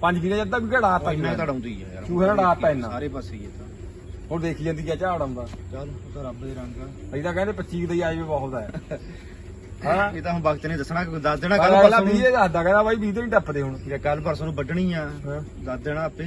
5 ਕਿੱਲੇ ਅੱਧਾ ਬਿੱਗਾ ਡਾਤਾ ਇੰਨਾ ਤਾਂ ਡਾਉਂਦੀ ਆ ਯਾਰ। ਚੂਹੇ ਨਾਲ ਡਾਤਾ ਇੰਨਾ ਸਾਰੇ ਪਾਸੇ ਹੀ ਆ ਤਾਂ। ਹੁਣ ਦੇਖੀ ਜਾਂਦੀ ਕਿਆ ਝਾੜ ਆਉਂਦਾ। ਚੱਲ ਉਹ ਤਾਂ ਰੱਬ ਦੇ ਰੰਗ ਆ। ਅਸੀਂ ਤਾਂ ਕਹਿੰਦੇ 25 ਦੇ ਆਈ ਵੀ ਬਹੁਤ ਹੈ। [laughs] ਹਾਂ। ਇਹ ਤਾਂ ਹੁਣ ਵਕਤ ਨੇ ਦੱਸਣਾ ਕਿ ਦੱਸ ਦੇਣਾ ਕੱਲ ਕੱਲ ਪਰਸੋਂ ਵੀ ਇਹ ਦੱਸਦਾ ਕਹਿੰਦਾ ਬਾਈ 20 ਤੋਂ ਨਹੀਂ ਟੱਪਦੇ ਹੁਣ। ਨੂੰ ਕੱਲ ਪਰਸੋਂ ਨੂੰ ਵੱਢਣੀ ਆ। ਹਾਂ। ਦੱਸ ਦੇਣਾ ਆਪੇ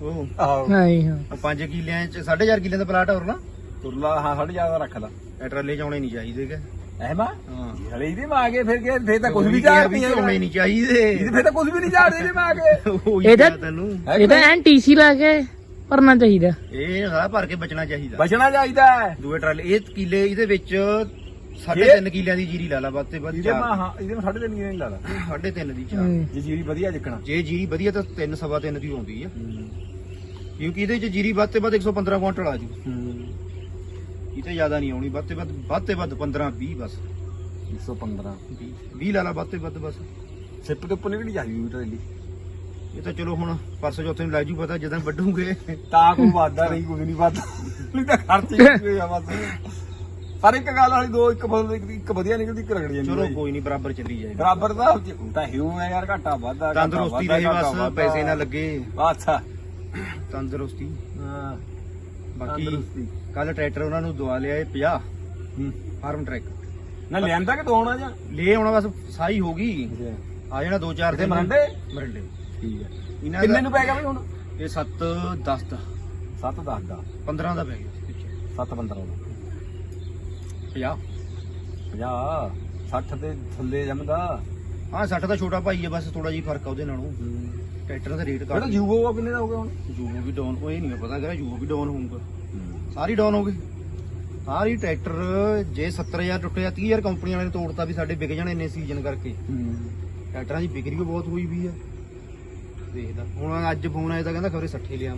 ਉਹ ਆਹੋ। ਨਹੀਂ ਹਾਂ। ਆਹ ਪੰਜ ਕਿੱਲਿਆਂ ਚ 4.5 ਕਿੱਲਿਆਂ ਦਾ ਪਲਾਟ ਹੋਰ ਨਾ। ਤੁਰਲਾ ਹਾਂ ਸਾਢੇ ਜ਼ਿਆਦਾ ਰੱਖ ਲਾ। ਇਹ ਟਰਾਲੇ ਚ ਆਉਣੇ ਨਹੀਂ ਚਾਹੀਦੇ ਕਿ ਐਮਾ ਹਾਂ। ਹਲੇ ਇਹਦੇ ਮਾ ਆ ਗਏ ਫਿਰ ਕੇ ਫਿਰ ਤਾਂ ਕੁਝ ਵੀ ਕਿਹਾ ਝਾੜਦੀ ਵੀ ਆਉਣੇ ਨਹੀਂ ਚਾਹੀਦੇ। ਇਹਦੇ ਫਿਰ ਤਾਂ ਕੁਝ ਵੀ ਨਹੀਂ ਝਾੜਦੇ ਇਹਦੇ ਮਾ ਆ ਕੇ। ਉਹੀ ਇਹਦਾ- ਕਿਹਾ ਤੈਨੂੰ। ਹੈ ਇਹ ਤਾਂ ਐਨ ਟੀਸੀ ਲਾ ਕੇ ਭਰਨਾ ਚਾਹੀਦਾ। ਇਹ ਸਾਰਾ ਭਰ ਕੇ ਬਚਣਾ ਚਾਹੀਦਾ। ਬਚਣਾ ਚਾਹੀਦਾ ਦੂਏ ਟਰਾਲੇ ਇਹ ਕਿੱਲੇ ਇਹਦੇ ਵਿੱਚ ਸਾਢੇ ਇਹ- ਤਿੰਨ ਕਿੱਲਿਆਂ ਦੀ ਜੀਰੀ ਲਾ ਲਾ ਵੱਧ ਤੇ ਵੱਧ ਇਹਦੇ ਮਾ ਹਾਂ ਇਹਦੇ ਮਾ ਸਾਢੇ ਤਿੰਨ ਨਹੀਂ ਲਾ ਲਾ। ਸਾਢੇ ਤਿੰਨ ਦੀ ਚਾਰ। ਹੂੰ। ਜੇ ਜੀਰੀ ਵਧੀਆ ਜਿੱਕਣਾ। ਜੇ ਜੀਰੀ ਵਧੀਆ ਤਾਂ ਤਿੰਨ ਸਵਾ ਤਿੰਨ ਦੀ ਆਉਂਦੀ ਆ। ਕਿਉਂਕਿ ਇਹਦੇ ਚ ਜੀਰੀ ਵੱਧ ਤੇ ਵੱਧ 115 ਕੁਇੰਟਲ ਆ ਜੂ। ਇਹ ਤੇ ਜ਼ਿਆਦਾ ਨਹੀਂ ਆਉਣੀ ਵੱਧ ਤੇ ਵੱਧ ਵੱਧ ਤੇ ਵੱਧ 15 20 ਬਸ। 115 20 ਲਾ ਲਾ ਵੱਧ ਤੇ ਵੱਧ ਬਸ। ਸਿੱਪ ਦੇ ਉੱਪਰ ਨਿਕਲੀ ਜਾਂਦੀ ਉਹ ਟਰੇਲੀ। ਇਹ ਤਾਂ ਚਲੋ ਹੁਣ ਪਰਸੋਂ ਚੌਥੇ ਨੂੰ ਲੱਗ ਜੂ ਪਤਾ ਜਦੋਂ ਵੱਢੂਗੇ। ਤਾਂ ਕੋਈ ਵਾਦਾ ਨਹੀਂ ਕੁਝ ਨਹੀਂ ਵਾਦਾ ਨਹੀਂ ਤਾਂ ਖਰਚ ਹੀ ਹੋਇਆ ਬਸ। ਪਰ ਇੱਕ ਗੱਲ ਵਾਲੀ ਦੋ ਇੱਕ ਬਦਲ ਇੱਕ- ਵਧੀਆ ਨਿਕਲਦੀ ਇੱਕ ਰਗੜ ਜਾਂਦੀ ਚਲੋ। ਕੋਈ ਨਹੀਂ ਬਰਾਬਰ ਚੱਲੀ ਜਾਏਗਾ। ਬਰਾਬਰ ਦਾ ਤਾਂ ਹਿਊ ਹੈ ਯਾਰ ਘਾਟਾ ਵਾਦਾ ਤੰਦਰੁਸਤੀ ਰਹੇ ਬਸ ਪੈਸੇ ਨਾ ਲੱਗੇ। ਅੱਛਾ ਤੰਦਰੁਸਤੀ। ਹਾਂ। ਬਾਕੀ ਕੱਲ ਟਰੈਕਟਰ ਉਹਨਾਂ ਨੂੰ ਦਵਾ ਲਿਆ ਇਹ 50 ਹੂੰ। Farmtrac. ਨਾ ਲਿਆਂਦਾ ਕਿ ਦੋਣਾ ਜਾਂ? ਲੈ ਆਉਣਾ ਬਸ ਸਾਈ ਹੋ ਗਈ। ਆ ਜਾਣਾ 2-4 ਤੇ ਮਰੰਡੇ? ਮਰੰਡੇ। ਠੀਕ ਹੈ। ਇਹਨਾਂ ਕਿੰਨੇ ਨੂੰ ਪੈ ਗਿਆ ਬਈ ਹੁਣ? ਇਹ 7 10 ਦਾ। 7 10 ਦਾ। 15 ਦਾ ਪੈ ਗਿਆ। ਪਿੱਛੇ 7 15 ਦਾ। 50 50 60 ਤੇ ਥੱਲੇ ਜੰਮਦਾ। ਹਾਂ 60 ਦਾ ਛੋਟਾ ਭਾਈ ਹੈ ਬਸ ਥੋੜਾ ਜਿਹਾ ਫ਼ਰਕ ਆ ਉਹਦੇ ਨਾਲੋਂ। ਟਰੈਕਟਰ ਦਾ ਰੇਟ ਜਿਹੜਾ ਘੱਟ। ਯੂਗੋ ਆ ਕਿੰਨੇ ਦਾ ਹੋ ਗਿਆ ਹੁਣ? ਯੂਵੋ ਵੀ ਡਾਊਨ ਹੋਏ ਨਹੀਂ ਪਤਾ ਕਰਾ ਯੂਵੋ ਵੀ ਡਾਊਨ ਹੋਊਗਾ। ਸਾਰੀ ਡਾਊਨ ਹੋ ਗਈ ਸਾਰੀ ਟਰੈਕਟਰ ਜੇ 70000 ਟੁੱਟਿਆ 30000 ਕੰਪਨੀਆਂ ਨੇ ਤੋੜਤਾ ਵੀ ਸਾਡੇ ਵਿਕ ਜਾਣ ਇੰਨੇ ਸੀਜ਼ਨ ਕਰਕੇ। ਟਰੈਕਟਰਾਂ ਦੀ ਵਿਕਰੀ ਵੀ ਬਹੁਤ ਹੋਈ ਵੀ ਆ। ਦੇਖਦਾ। ਹੁਣ ਅੱਜ ਫੋਨ ਆਇਆ ਤਾਂ ਕਹਿੰਦਾ ਖਬਰੇ 60 ਲਿਆ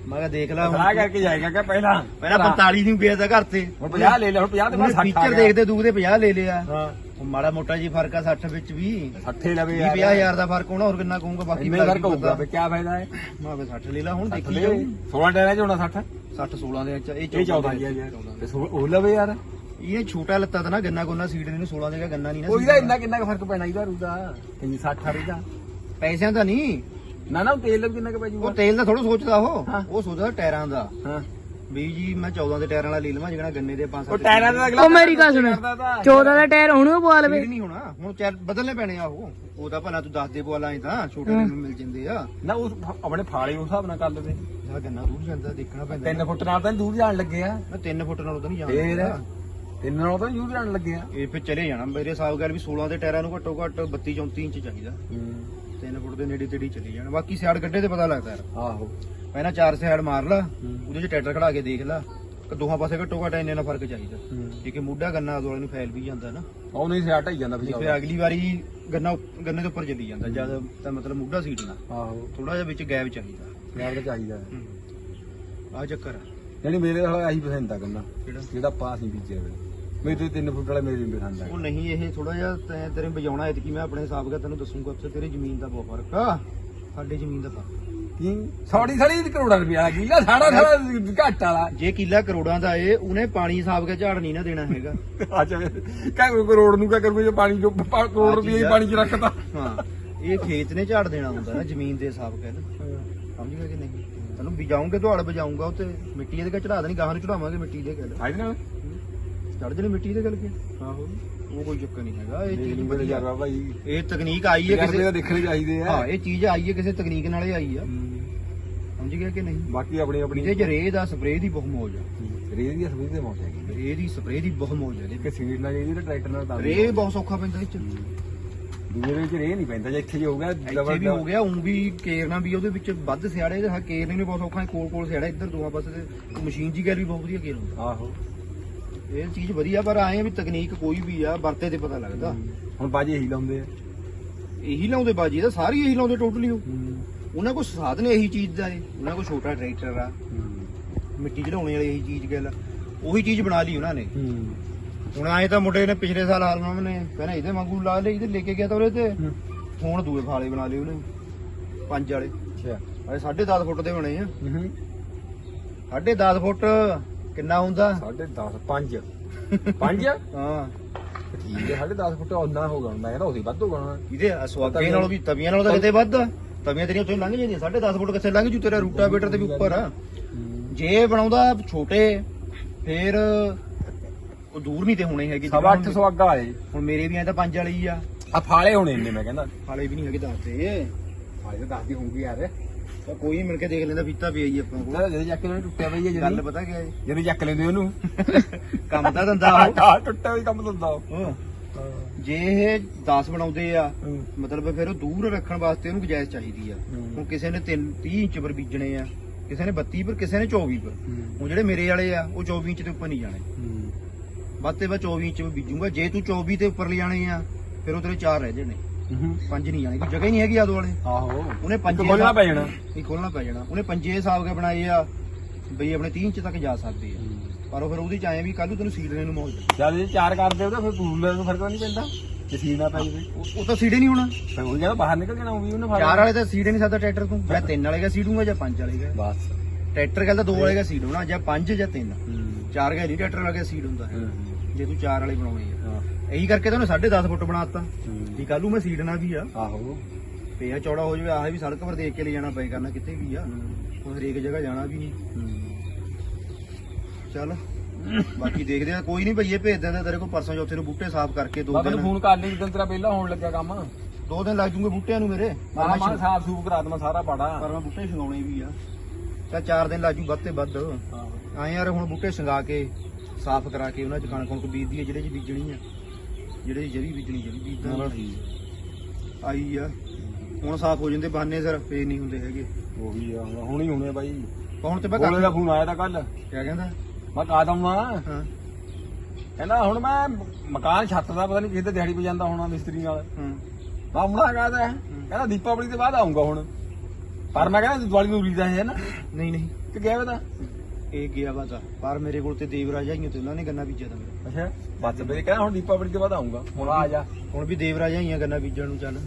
ਮੈਂ ਮੈਂ ਕਿਹਾ ਦੇਖ ਲੈ ਸਲਾਹ ਕਰਕੇ ਜਾਏਗਾ ਕਿ ਪਹਿਲਾਂ? ਪਹਿਲਾਂ 45 ਨੂੰ ਗਿਆ ਤਾਂ ਘਰ ਤੇ। ਹੁਣ 50 ਲੈ ਲਿਆ ਹੁਣ 50 ਦੇ ਬਾਅਦ 60 ਆ ਗਿਆ। ਦੇਖਦੇ ਦੂਰ ਦੇ 50 ਲੈ ਲਿਆ। ਹਾਂ। ਮਾੜਾ ਮੋਟਾ ਜੀ ਫ਼ਰਕ ਆ 60 ਵਿੱਚ ਵੀ। 60 ਲਵੇ 20 50000 ਦਾ ਫ਼ਰਕ ਹੋਣਾ ਹੋਰ ਕਿੰਨਾ ਕਹੂੰਗਾ ਬਾਕੀ ਇੰਨੇ ਫ਼ਰਕ ਹੋਊਗਾ ਫੇ ਕੀ ਫਾਇਦਾ ਹੈ? ਮੈਂ ਕਿਹਾ 60 ਲੈ ਲਾ ਹੁਣ ਦੇਖੀ ਜਾਊ 16 ਟਾਇਰਾਂ ਚ ਹੋਣਾ 60 60 16 ਦੇ ਵਿੱਚ ਇਹ ਇਹ 14 ਗਿਆ ਯਾਰ। ਤੇ ਉਹ ਲਵੇ ਯਾਰ। ਇਹ ਛੋਟਾ ਲੱਤਾ ਤਾਂ ਨਾ ਗੰਨਾ ਗੁੰਨਾ ਸੀਡ ਨੇ 16 ਦੇ ਗੰਨਾ ਨਹੀਂ ਨਾ ਉਹਦਾ ਸੀਡ ਇੰਨਾ ਕਿੰਨਾ ਫ਼ਰਕ ਪੈਣਾ ਇਹਦਾ ਰੂਦਾ ਕਿੰਨੀ 60 ਹਰੀ ਦਾ। ਪੈਸਿਆਂ ਦਾ ਨਹੀਂ। ਨਾ ਨਾ ਉਹ ਤੇਲ ਵੀ ਕਿੰਨਾ ਕੁ ਪੈ ਉਹ ਤੇਲ ਦਾ ਥੋੜਾ ਸੋਚਦਾ ਹਾਂ। ਉਹ ਉਹ ਸੋਚਦਾ ਟਾਇਰਾਂ ਦਾ। ਹਾਂ। ਵੀ ਜੀ ਮੈਂ 14 ਦੇ ਟਾਇਰਾਂ ਵਾਲਾ ਲੈ ਲਵਾਂ ਜਿਹੜਾ ਗੰਨੇ ਦੇ 5 ਉਹ ਟਾਇਰਾਂ ਦਾ ਅਗਲਾ ਉਹ ਮੇਰੀ ਗੱਲ ਸੁਣ। ਕਰਦਾ ਤਾਂ। 14 ਦਾ ਟਾਇਰ ਹੁਣ ਉਹ ਪਵਾ ਲਵੇ। ਨਹੀਂ ਹੋਣਾ। ਹੁਣ ਟਾਇਰ ਬਦਲਨੇ ਪੈਣੇ ਆ ਉਹ। ਉਹਦਾ ਭਲਾ ਤੂੰ ਦੱਸ ਦੇ ਬੋਲਾਂ ਤਾਂ ਛੋਟੇ ਜਿਹੇ ਮਿਲ ਜਾਂਦੇ ਆ। ਨਾ ਉਸ ਆਪਣੇ ਫਾਲੇ ਉਸ ਹਿਸਾਬ ਨਾਲ ਕਰ ਲਵੇ। ਜਿਹੜਾ ਗੰਨਾ ਦੂਰ ਜਾਂਦਾ ਦੇਖਣਾ ਪੈਂਦਾ। 3 ਫੁੱਟ ਨਾਲ ਤਾਂ ਦੂਰ ਜਾਣ ਲੱਗੇ ਆ। ਨਾ 3 ਫੁੱਟ ਨਾਲ ਤਾਂ ਨਹੀਂ ਫੇਰ ਜਾਣਾ ਤਿੰਨ ਨਾਲ ਤਾਂ ਦੂਰ ਜਾਣ ਲੱਗੇ ਆ। ਇਹ ਫਿਰ ਚਲੇ ਜਾਣਾ। ਮੇਰੇ ਹਿਸਾਬ ਗੱਲ ਵੀ 16 ਦੇ ਟਾਇਰਾਂ ਨੂੰ ਘੱਟੋ ਘੱਟ 32 34 ਇੰਚ ਚਾਹੀਦਾ। 3 ਫੁੱਟ ਦੇ ਨੇੜੇ ਤੇੜੀ ਚਲੇ ਜਾਣਾ। ਬਾਕੀ ਸਿਆੜ ਗੱਡੇ ਤੇ ਪਤਾ ਲੱਗਦਾ ਯਾਰ। ਆਹੋ। ਪਹਿਲਾਂ ਚਾਰ ਸਿਆੜ ਮਾਰ ਲਾ ਉਹਦੇ 'ਚ ਟਰੈਕਟਰ ਖੜਾ ਕੇ ਦੇਖ ਲਾ। ਦੋਹਾਂ ਪਾਸੇ ਘੱਟੋ ਘੱਟ ਇੰਨੇ ਨਾਲ ਫ਼ਰਕ ਚਾਹੀਦਾ। ਜੇ ਕਿ ਮੁੱਢਾ ਗੰਨਾ ਆਦੂ ਵਾਲੇ ਨੂੰ ਫੈਲ ਵੀ ਜਾਂਦਾ ਨਾ। ਉਹ ਨਹੀਂ ਸਿਆਟ ਹੀ ਜਾਂਦਾ ਫਿਰ ਅਗਲੀ ਵਾਰੀ ਗੰਨਾ ਗੰਨੇ ਦੇ ਉੱਪਰ ਚੱਲੀ ਜਾਂਦਾ ਜਦ ਤਾਂ ਮਤਲਬ ਮੁੱਢਾ ਸੀਟਣਾ ਆਹੋ। ਥੋੜਾ ਜਿਹਾ ਵਿੱਚ ਗੈਪ ਚਾਹੀਦਾ। ਯਾਰ ਤਾਂ ਚਾਹੀਦਾ ਆ ਚੱਕਰ ਆ। ਜਿਹੜੀ ਮੇਰੇ ਨਾਲ ਆਹੀ ਪਸੰਦ ਆ ਗੰਨਾ। ਜਿਹੜਾ ਪਾ ਅਸੀਂ ਬੀਜਿਆ ਵੇ। ਮੇਰੇ ਤੋਂ ਤਿੰਨ ਫੁੱਟ ਵਾਲਾ ਮੇਰੇ ਵੀ ਪਸੰਦ ਆ। ਉਹ ਨਹੀਂ ਇਹ ਥੋੜਾ ਜਿਹਾ ਤੈਂ ਤੇਰੇ ਵਜਾਉਣਾ ਐਤਕੀ ਮੈਂ ਆਪਣੇ ਹਿਸਾਬ ਨਾਲ ਤੈਨੂੰ ਦੱਸੂਗਾ ਉੱਥੇ ਤੇਰੀ ਜ਼ਮੀਨ ਦਾ ਬਹੁਤ ਫ਼ਰਕ ਆ। ਸਾਡੇ ਜ਼ਮੀਨ ਦਾ ਫ਼ਰਕ। ਕੀ? ਸੌੜੀ ਸੜੀ ਕਰੋੜਾਂ ਰੁਪਿਆ ਦਾ ਕਿੱਲਾ ਸਾਡਾ ਸਾਡਾ ਘੱਟ ਵਾਲਾ। ਜੇ ਕਿੱਲਾ ਕਰੋੜਾਂ ਦਾ ਏ ਉਹਨੇ ਪਾਣੀ ਹਿਸਾਬ ਕੇ ਝਾੜ ਨਹੀਂ ਨਾ ਦੇਣਾ ਹੈਗਾ। ਅੱਛਾ ਕਾ ਕਰੋੜ ਨੂੰ ਕਾ ਕਰੂਗੇ ਜੇ ਪਾਣੀ ਜੋ ਪਾ- ਕਰੋੜ ਰੁਪਏ ਹੀ ਪਾਣੀ ਚ ਰੱਖਤਾ। ਹਾਂ ਇਹ ਖੇਤ ਨੇ ਝਾੜ ਦੇਣਾ ਹੁੰਦਾ ਨਾ ਜ਼ਮੀਨ ਦੇ ਹਿਸਾਬ ਕੇ ਸਮਝ ਗਿਆ ਕਿ ਨਹੀਂ? ਤੈਨੂੰ ਬਿਜਾਉਂਗੇ ਦੁਹਾੜ ਬਜਾਉਂਗਾ ਉੱਤੇ ਮਿੱਟੀ ਇਹਦੇ ਕੇ ਚੜਾ ਦੇਣੀ ਗਾਹਾਂ ਨੂੰ ਚੜਾਵਾਂਗੇ ਮਿੱਟੀ ਦੇ ਗੱਲ ਆਈ ਨਾਲ? ਚੜ ਜਣੀ ਮਿੱਟੀ ਦੇ ਗੱਲ ਕੇ? ਆਹੋ ਉਹ ਕੋਈ ਚੱਕਰ ਨਹੀਂ ਹੈਗਾ ਇਹ ਚੀਜ਼ ਵਧੀਆ। ਯਾਰ ਭਾਈ ਇਹ ਤਕਨੀਕ ਆਈ ਹੈ ਕਿਸੇ ਕਿਸੇ ਦਾ ਦੇਖਣੇ ਚਾਹੀਦੇ ਆ। ਹਾਂ ਇਹ ਚੀਜ਼ ਆਈ ਹੈ ਕਿਸੇ ਤਕਨੀਕ ਨਾਲ ਹੀ ਆਈ ਆ। ਸਮਝ ਗਿਆ ਕਿ ਨਹੀਂ? ਬਾਕੀ ਆਪਣੀ ਆਪਣੀ ਇਹਦੇ ਚ ਦਾ ਸਪਰੇਅ ਦੀ ਬਹੁਤ ਮੌਜ ਆ ਰੇਹ ਦੀ ਸਬਜ਼ੀ ਦੇ ਮੌਤ ਹੈਗੀ। ਰੇਹ ਦੀ ਸਪਰੇਅ ਦੀ ਬਹੁਤ ਮੌਜ ਆ ਇਹਦੇ ਕਿ ਸੀਡ ਨਾਲ ਜਿਹੜੀ ਟਰੈਕਟਰ ਨਾਲ ਤਾਂ ਰੇਹ ਬਹੁਤ। ਸੌਖਾ ਪੈਂਦਾ ਇਹ ਚ। ਦੂਜੇ ਦੇ ਵਿੱਚ ਰੇਹ ਨਹੀਂ ਪੈਂਦਾ ਜੇ ਇੱਥੇ ਹੀ ਹੋ ਗਿਆ ਇੱਥੇ ਵੀ ਹੋ ਗਿਆ ਉਂ ਵੀ ਕੇਰਨਾ ਵੀ ਉਹਦੇ ਵਿੱਚ ਵੱਧ ਸਿਆੜੇ ਹਾਂ ਕੇਰਨੇ ਵੀ ਬਹੁਤ ਔਖਾ ਕੋਲ ਕੋਲ ਸਿਆੜਾ ਇੱਧਰ ਦੋਹਾਂ ਪਾਸੇ ਤੇ ਮਸ਼ੀਨ ਜੀ ਗੱਲ ਵੀ ਬਹੁਤ ਵਧੀਆ ਕੇਰ ਹੁੰਦਾ। ਆਹੋ। ਇਹ ਚੀਜ਼ ਵਧੀਆ ਪਰ ਆਏ ਆ ਵੀ ਤਕਨੀਕ ਕੋਈ ਵੀ ਆ ਵਰਤੇ ਤੇ ਪਤਾ ਲੱਗਦਾ। ਹੁਣ ਬਾਜੀ ਇਹੀ ਲਾਉਂਦੇ ਆ। ਇਹੀ ਲਾਉਂਦੇ ਬਾਜੀ ਦਾ ਸਾਰੀ ਇਹੀ ਲਾਉਂਦੇ ਟੋਟਲੀ ਉਹਨਾਂ ਕੋਲ ਸਾਧਨ ਇਹੀ ਚੀਜ਼ ਦਾ ਏ ਉਹਨਾਂ ਕੋਲ ਛੋਟਾ ਟਰੈਕਟਰ ਆ। ਮਿੱਟੀ ਚੜਾਉਣੇ ਵਾਲੀ ਇਹੀ ਚੀਜ਼ ਗੱਲ। ਉਹੀ ਚੀਜ਼ ਬਣਾ ਲਈ ਉਹਨਾਂ ਨੇ। ਹੁਣ ਆਏ ਤਾਂ ਮੁੰਡੇ ਨੇ ਪਿਛਲੇ ਸਾਲ ਹਾਲਮਾਮ ਨੇ ਕਹਿੰਦਾ ਇਹਦੇ ਵਾਂਗੂ ਲਾ ਲਏ ਇਹਦੇ ਲੈ ਕੇ ਗਿਆ ਤਾਂ ਉਹਦੇ ਤੇ। ਹੁਣ ਦੂਏ ਫਾਲੇ ਬਣਾ ਲਏ ਉਹਨੇ। ਪੰਜ ਵਾਲੇ। ਅੱਛਾ। ਅਰੇ 10.5 ਫੁੱਟ ਦੇ ਬਣੇ ਆ। 10.5 ਫੁੱਟ ਕਿੰਨਾ ਹੁੰਦਾ? ਸਾਢੇ 10 5 5 ਹਾਂ। ਠੀਕ ਹੈ ਸਾਢੇ 10 ਫੁੱਟ ਉਹਨਾਂ ਹੋਗਾ ਮੈਂ ਕਹਿੰਦਾ ਉਹਦੀ ਵੱਧ ਹੋਗਾ ਇਹਦੇ ਸਵਾਗੇ ਨਾਲੋਂ ਵੀ ਤਵੀਆਂ ਨਾਲੋਂ ਤਾਂ ਕਿਤੇ ਵੱਧ ਆ। ਤਵੀਆਂ ਤੇਰੀਆਂ ਉੱਥੇ ਲੰਘ ਜਾਂਦੀਆਂ। 10.5 ਫੁੱਟ ਕਿੱਥੇ ਲੰਘ ਜੂ ਤੇਰਾ ਰੂਟਾ ਬੇਟਰ ਤੇ ਵੀ ਉੱਪਰ ਆ। ਜੇ ਬਣਾਉਂਦਾ ਛੋਟੇ ਫੇਰ ਉਹ ਦੂਰ ਨਹੀਂ ਤੇ ਹੋਣੇ ਹੈਗੇ ਸਵਾ 800 ਅੱਗਾ ਆਏ ਹੁਣ ਮੇਰੇ ਵੀ ਐ ਤਾਂ ਪੰਜ ਵਾਲੇ ਹੀ ਆ। ਆ ਫਾਲੇ ਹੋਣੇ ਇੰਨੇ ਮੈਂ ਕਹਿੰਦਾ। ਹਾਲੇ ਵੀ ਨਹੀਂ ਹੈਗੇ ਦੱਸਦੇ। ਫਾਲੇ ਤਾਂ ਦੱਸਦੀ ਹੋਊਗੀ ਯਾਰ। ਤਾਂ ਕੋਈ ਮਿਲ ਕੇ ਦੇਖ ਲੈਂਦਾ ਫੀਤਾ ਪਿਆ ਹੀ ਆਪਾਂ ਕੋਲ। ਜਦੋਂ ਚੱਕ ਲੈਣੇ ਟੁੱਟਿਆ ਪਈ ਹੈ ਗੱਲ ਪਤਾ ਕੀ ਹੈ ਜਦੋਂ ਚੱਕ ਲੈਂਦੇ ਉਹਨੂੰ। [laughs] ਕੰਮ ਦਾ ਧੰਦਾ ਉਹ ਆ ਟੁੱਟਿਆ ਵੀ ਕੰਮ ਦਿੰਦਾ ਉਹ। ਜੇ ਇਹ 10 ਬਣਾਉਂਦੇ ਆ ਮਤਲਬ ਫਿਰ ਉਹ ਦੂਰ ਰੱਖਣ ਵਾਸਤੇ ਉਹਨੂੰ ਗੁਜਾਇਸ਼ ਚਾਹੀਦੀ ਆ। ਹੁਣ ਕਿਸੇ ਨੇ 3 30 ਇੰਚ ਪਰ ਬੀਜਣੇ ਆ ਕਿਸੇ ਨੇ 32 ਪਰ ਕਿਸੇ ਨੇ 24 ਪਰ। ਹੁਣ ਜਿਹੜੇ ਮੇਰੇ ਵਾਲੇ ਆ ਉਹ 24 ਇੰਚ ਦੇ ਉੱਪਰ ਨਹੀਂ ਜਾਣੇ। ਵੱਧ ਤੇ ਵੱਧ 24 ਇੰਚ ਬੀਜੂਗਾ। ਜੇ ਤੂੰ 24 ਤੇ ਉੱਪਰ ਲਿਜਾਣੇ ਆ ਫਿਰ ਉਹ ਤੇਰੇ 4 ਰਹਿ ਜਾਣੇ। ਪੰਜ ਨਹੀਂ ਜਾਣੇ। ਕੋਈ ਜਗ੍ਹਾ ਹੀ ਨਹੀਂ ਹੈਗੀ ਆਦੋ ਵਾਲੇ। ਆਹੋ। ਉਹਨੇ ਪੰਜੇ ਖੋਲਣਾ ਪੈ ਜਾਣਾ। ਨਹੀਂ ਖੋਲਣਾ ਪੈ ਜਾਣਾ। ਉਹਨੇ ਪੰਜੇ ਹਿਸਾਬ ਕੇ ਬਣਾਏ ਆ ਬਈ ਆਪਣੇ 30 ਇੰਚ ਤੱਕ ਜਾ ਸਕਦੇ ਆ। ਪਰ ਉਹ ਫਿਰ ਉਹਦੇ ਚ ਆਏ ਵੀ ਕੱਲ ਨੂੰ ਤੈਨੂੰ ਸੀਡਣੇ ਨੂੰ ਮੌਜ। ਜਦ ਇਹ ਚਾਰ ਕਰਦੇ ਉਹਦਾ ਫਿਰ ਕੂਲਰ ਨੂੰ ਫ਼ਰਕ ਨਹੀਂ ਪੈਂਦਾ। ਜੇ ਸੀੜ ਨਾ ਪੈ ਜਾਵੇ। ਉਹ ਤਾਂ ਸੀੜੇ ਨਹੀਂ ਹੋਣਾ। ਫਿਰ ਉਹ ਜਦੋਂ ਬਾਹਰ ਨਿਕਲ ਜਾਣਾ ਉਹ ਵੀ ਉਹਨੇ ਫੜ ਚਾਰ ਵਾਲੇ ਤਾਂ ਸੀੜੇ ਨਹੀਂ ਸਕਦਾ ਟਰੈਕਟਰ ਤੂੰ। ਜਾਂ ਤਿੰਨ ਵਾਲੇ ਦਾ ਸੀਡੂਗਾ ਜਾਂ ਪੰਜ ਵਾਲੇ ਦਾ ਬਸ। ਟਰੈਕਟਰ ਕਹਿੰਦਾ ਦੋ ਵਾਲੇ ਦਾ ਸੀਡ ਹੋਣਾ ਜਾਂ ਪੰਜ ਜਾਂ ਤਿੰਨ। ਚਾਰ ਗਾ ਨਹੀਂ ਟਰੈਕਟਰ ਵਾਲੇ ਦਾ ਸੀਡ ਹੁੰਦਾ। ਜੇ ਤੂੰ ਚਾਰ ਵਾਲੇ ਬਣਾਉਣੇ ਆ। ਇਹੀ ਕਰਕੇ ਤਾਂ ਉਹਨੇ 10.5 ਫੁੱਟ ਬਣਾਤਾ ਵੀ ਕੱਲ ਮੈਂ ਸੀਡਣਾ ਵੀ ਆ। ਆਹੋ। ਪਿਆ ਚੌੜਾ ਹੋ ਜਾਵੇ ਆਹ ਵੀ ਸੜਕ ਪਰ ਦੇਖ ਕੇ ਲੈ ਜਾਣਾ ਪਏ ਕਰਨਾ ਕਿਤੇ ਵੀ ਆ। ਹੁਣ ਹਰੇਕ ਜਗ੍ਹਾ ਜਾਣਾ ਵੀ ਨਹੀਂ। ਚੱਲ ਬਾਕੀ ਦੇਖਦੇ ਆ। ਕੋਈ ਨਹੀਂ ਭਈਏ ਭੇਜ ਦਿੰਦੇ ਤੇਰੇ ਕੋਲ। ਪਰਸੋਂ ਚੌਥੇ ਨੂੰ ਬੂਟੇ ਸਾਫ਼ ਕਰਕੇ ਦੋ ਦਿਨ। ਫੋਨ ਕਰ ਲਈ ਜਦੋਂ ਤੇਰਾ ਪਹਿਲਾਂ ਹੋਣ ਲੱਗਾ ਕੰਮ। ਦੋ ਦਿਨ ਲੱਗ ਜੂਗੇ ਬੂਟਿਆਂ ਨੂੰ ਮੇਰੇ। ਪਰ ਮਾਂ ਮੈਂ ਮਾਂ ਸਾਫ਼ ਸੂਫ ਕਰਾ ਦਵਾਂ ਸਾਰਾ ਪਾੜਾ। ਪਰ ਮੈਂ ਬੂਟੇ ਛਿਲਾਉਣੇ ਵੀ ਆ। ਤਾਂ ਚਾਰ ਦਿਨ ਲੱਗ ਜੂ ਵੱਧ ਤੇ ਵੱਧ। ਆਏ ਯਾਰ ਹੁਣ ਬੂਟੇ ਸੰਗਾ ਕੇ ਸਾਫ਼ ਕਰਾ ਕੇ ਉਹਨਾਂ ਚ ਕਣਕ ਕੁਣਕ ਬੀਜਦੀ ਆ ਜਿਹੜੇ ਚ ਬੀਜਣੀ ਆ। ਜਿਹੜੇ ਜਿਹੜੀ ਬੀਜਣੀ ਜਿਹੜੀ ਬੀਜਦਾ ਆਈ ਆ। ਹੁਣ ਸਾਫ਼ ਹੋ ਜਾਂਦੇ ਬਹਾਨੇ ਸਰ ਫੇਰ ਨਹੀਂ ਹੁੰਦੇ ਹੈਗੇ। ਉਹ ਵੀ ਆ ਹੁਣ ਹੀ ਹੋਣੇ ਬਾਈ। ਹੁਣ ਤੇ ਮੈਂ ਕੋਲੇ ਦਾ ਫੋਨ ਆਇਆ ਤਾਂ ਕੱਲ ਕਿਆ ਕਹਿੰਦਾ? ਮੈਂ ਕਾ ਦਊਂਗਾ ਹਾਂ। ਕਹਿੰਦਾ ਹੁਣ ਮੈਂ ਮਕਾਨ ਛੱਤ ਦਾ ਪਤਾ ਨਹੀਂ ਕਿਤੇ ਦਿਹਾੜੀ ਪੇ ਜਾਂਦਾ ਹੋਣਾ ਮਿਸਤਰੀ ਨਾਲ। ਹਾਂ। ਮੈਂ ਆਉਣਾ ਕਹਦਾ ਕਹਿੰਦਾ ਦੀਪਾਵਲੀ ਤੋਂ ਬਾਅਦ ਆਉਂਗਾ ਹੁਣ। ਪਰ ਮੈਂ ਕਹਿੰਦਾ ਦੀਵਾਲੀ ਨੂੰ ਉਰੀਦਾ ਹੈ ਨਾ। ਨਹੀਂ ਨਹੀਂ। ਕਿ ਗਿਆ ਬਤਾ ਇਹ ਗਿਆ ਵਾ ਤਾਂ ਪਰ ਮੇਰੇ ਕੋਲ ਤੇ ਦੇਵਰਾਜ ਆਈਆਂ ਤੇ ਉਹਨਾਂ ਨੇ ਗੰਨਾ ਬੀਜਿਆ ਤਾਂ ਮੇਰਾ। ਅੱਛਾ ਬਸ ਮੇਰੇ ਕਹਿੰਦਾ ਹੁਣ ਦੀਪਾਵਲੀ ਤੋਂ ਬਾਅਦ ਆਉਂਗਾ ਹੁਣ ਆ ਜਾ। ਹੁਣ ਵੀ ਦੇਵਰਾਜ ਆਈਆਂ ਗੰਨਾ ਬੀਜਣ ਨੂੰ ਚੱਲ।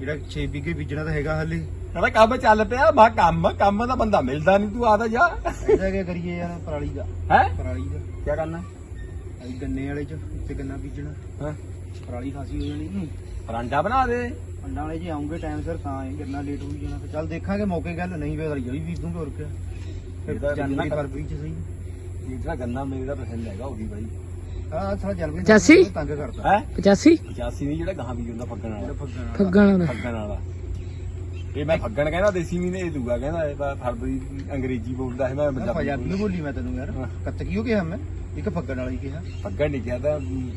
ਜਿਹੜਾ 6 ਵਿਗੇ ਬੀਜਣਾ ਤਾਂ ਹੈਗਾ ਹਲੇ। ਕਹਿੰਦਾ ਕੰਮ ਚੱਲ ਪਿਆ ਮੈਂ ਕੰਮ ਕੰਮ ਦਾ ਬੰਦਾ ਮਿਲਦਾ ਨਹੀਂ ਤੂੰ ਆਦਾ ਜਾ। ਇਹਦਾ ਕੀ ਕਰੀਏ ਯਾਰ ਪਰਾਲੀ ਦਾ। ਹੈ? ਪਰਾਲੀ ਦਾ। ਕੀ ਕਰਨਾ? ਅਸੀਂ ਗੰਨੇ ਵਾਲੇ ਚ ਇੱਥੇ ਗੰਨਾ ਬੀਜਣਾ। ਹਾਂ? ਪਰਾਲੀ ਖਾਸੀ ਹੋ ਜਾਣੀ। ਪਰਾਂਠਾ ਬਣਾ ਦੇ। ਅੰਡਾਂ ਵਾਲੇ ਜੇ ਆਉਂਗੇ ਟਾਈਮ ਸਿਰ ਤਾਂ ਇਹ ਗੰਨਾ ਲੇਟ ਹੋਈ ਜਾਣਾ। ਤੇ ਚੱਲ ਦੇਖਾਂਗੇ ਮੌਕੇ ਗੱਲ ਨਹੀਂ ਫੇਰ ਜੜੀ ਬੀਜ ਦੂੰਗੇ ਹੋਰ ਕਿਆ। ਜਨਵਰੀ ਫਰਵਰੀ ਚ ਸਹੀ। ਇਹ ਜਿਹੜਾ ਗੰਨਾ ਮੇਰੇ ਦਾ ਪਸੰਦ ਹੈਗਾ ਉਹਦੀ ਬਾਈ। ਆ ਸਾਲਾ ਜਨਵਰੀ ਪਚਾਸੀ? ਤੰਗ ਕਰਦਾ। ਹੈ? 85 85 ਨਹੀਂ ਜਿਹੜਾ ਗਾਂ ਵੀ ਹੁੰਦਾ ਫੱਗਣ ਜਿਹੜਾ ਵਾਲਾ। ਫੱਗਣ ਵਾਲਾ। ਫੱਗਣ ਦਾ ਫੱਗਣ ਵਾਲਾ। ਇਹ ਮੈਂ ਫੱਗਣ ਕਹਿੰਦਾ ਦੇਸੀ ਮਹੀਨੇ ਇਹ ਦੂਗਾ ਕਹਿੰਦਾ ਇਹ ਤਾਂ ਫਰਵਰੀ ਅੰਗਰੇਜ਼ੀ ਬੋਲਦਾ ਹੈ ਮੈਂ ਮੈਂ ਪੰਜਾਬੀ ਪੰਜਾਬੀ ਨੂੰ ਬੋਲੀ ਮੈਂ ਤੈਨੂੰ ਯਾਰ। ਹਾਂ। ਕੱਤਕੀ ਕਿਹਾ ਮੈਂ ਇੱਕ ਫੱਗਣ ਵਾਲਾ ਕਿਹਾ। ਫੱਗਣ ਨਹੀਂ ਕਿਹਾ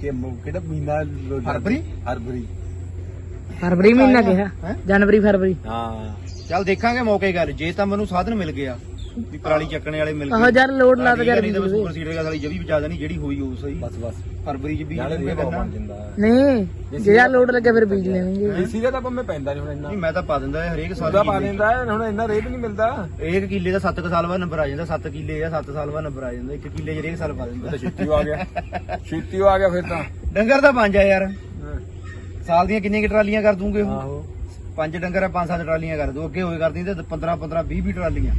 ਕਿ ਮ- ਕਿਹੜਾ ਮਹੀਨਾ ਲੋ- ਫਰਵਰੀ? ਫਰਵਰੀ। ਫਰਵਰੀ ਮਹੀਨਾ ਕਿਹਾ। ਹੈਂ? ਜਨਵਰੀ ਫਰਵਰੀ। ਹਾਂ। ਚੱਲ ਦੇਖਾਂਗੇ ਮੌਕੇ ਗੱਲ। ਜੇ ਤਾਂ ਮੈਨੂੰ ਸਾਧਨ ਮਿਲ ਗਿਆ। ਵੀ ਪਰਾਲੀ ਚੱਕਣੇ ਵਾਲੇ ਮਿਲ ਆਹ ਯਾਰ ਲੋਡ ਲਾ ਦੇ ਯਾਰ ਨਹੀਂ ਤਾਂ ਬੀਜ ਸੁਪਰ ਸੀਡਰ ਦਾ ਸਾਲੀ ਜਵੀ ਬਚਾ ਦੇਣੀ ਜਿਹੜੀ ਹੋਈ ਉਹ ਸਹੀ। ਬਸ ਬਸ। ਫਰਵਰੀ ਚ ਬੀਜ ਨਾਲੇ ਕਰਨਾ ਬਣ ਜਾਂਦਾ। ਨਹੀਂ ਜਿਹੜਾ ਲੋਡ ਲੱਗੇ ਫਿਰ ਬੀਜ ਲੈਣਗੇ। ਏਸੀ ਦਾ ਤਾਂ ਪੰਮੇ ਪੈਂਦਾ ਨਹੀਂ ਹੁਣ ਇੰਨਾ। ਨਹੀਂ ਮੈਂ ਤਾਂ ਪਾ ਦਿੰਦਾ ਇਹ ਹਰੇਕ ਸਾਲ ਉਹਦਾ ਪਾ ਦਿੰਦਾ ਹੈ, ਹੁਣ ਇੰਨਾ ਰੇਟ ਨਹੀਂ ਮਿਲਦਾ। ਇੱਕ ਕਿੱਲੇ ਦਾ 7 ਸਾਲ ਬਾਅਦ ਨੰਬਰ ਆ ਜਾਂਦਾ 7 ਕਿੱਲੇ ਆ 7 ਸਾਲ ਬਾਅਦ ਨੰਬਰ ਆ ਜਾਂਦਾ ਇੱਕ ਕਿੱਲੇ 'ਚ ਹਰੇਕ ਸਾਲ ਪਾ ਦਿੰਦਾ। ਛੇਤੀ ਆ ਗਿਆ। ਛੇਤੀ ਆ ਗਿਆ ਫਿਰ ਤਾਂ। ਡੰਗਰ ਤਾਂ ਪੰਜ ਆ ਯਾਰ। ਸਾਲ ਦੀਆਂ ਕਿੰਨੀਆਂ ਕਿ ਟਰਾਲੀਆਂ ਕਰ ਦੂੰਗੇ ਉਹ? ਆਹੋ। ਪੰਜ ਡੰਗਰ ਆ ਪੰਜ ਸੱਤ ਟਰਾਲੀਆਂ ਕਰ ਦੂ। ਅੱਗੇ ਹੋਏ ਕਰਦੀ ਤੇ 15 15 20 20 ਟਰਾਲੀਆਂ।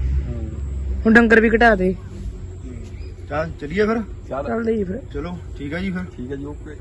ਹੁਣ ਡੰਗਰ ਵੀ ਘਟਾ ਦੇ। ਚੱਲ ਚੱਲੀਏ ਫਿਰ? ਚੱਲ। ਚੱਲ ਲਈ ਫਿਰ। ਚਲੋ ਠੀਕ ਆ ਜੀ ਫਿਰ। ਠੀਕ ਹੈ ਜੀ ਓਕੇ।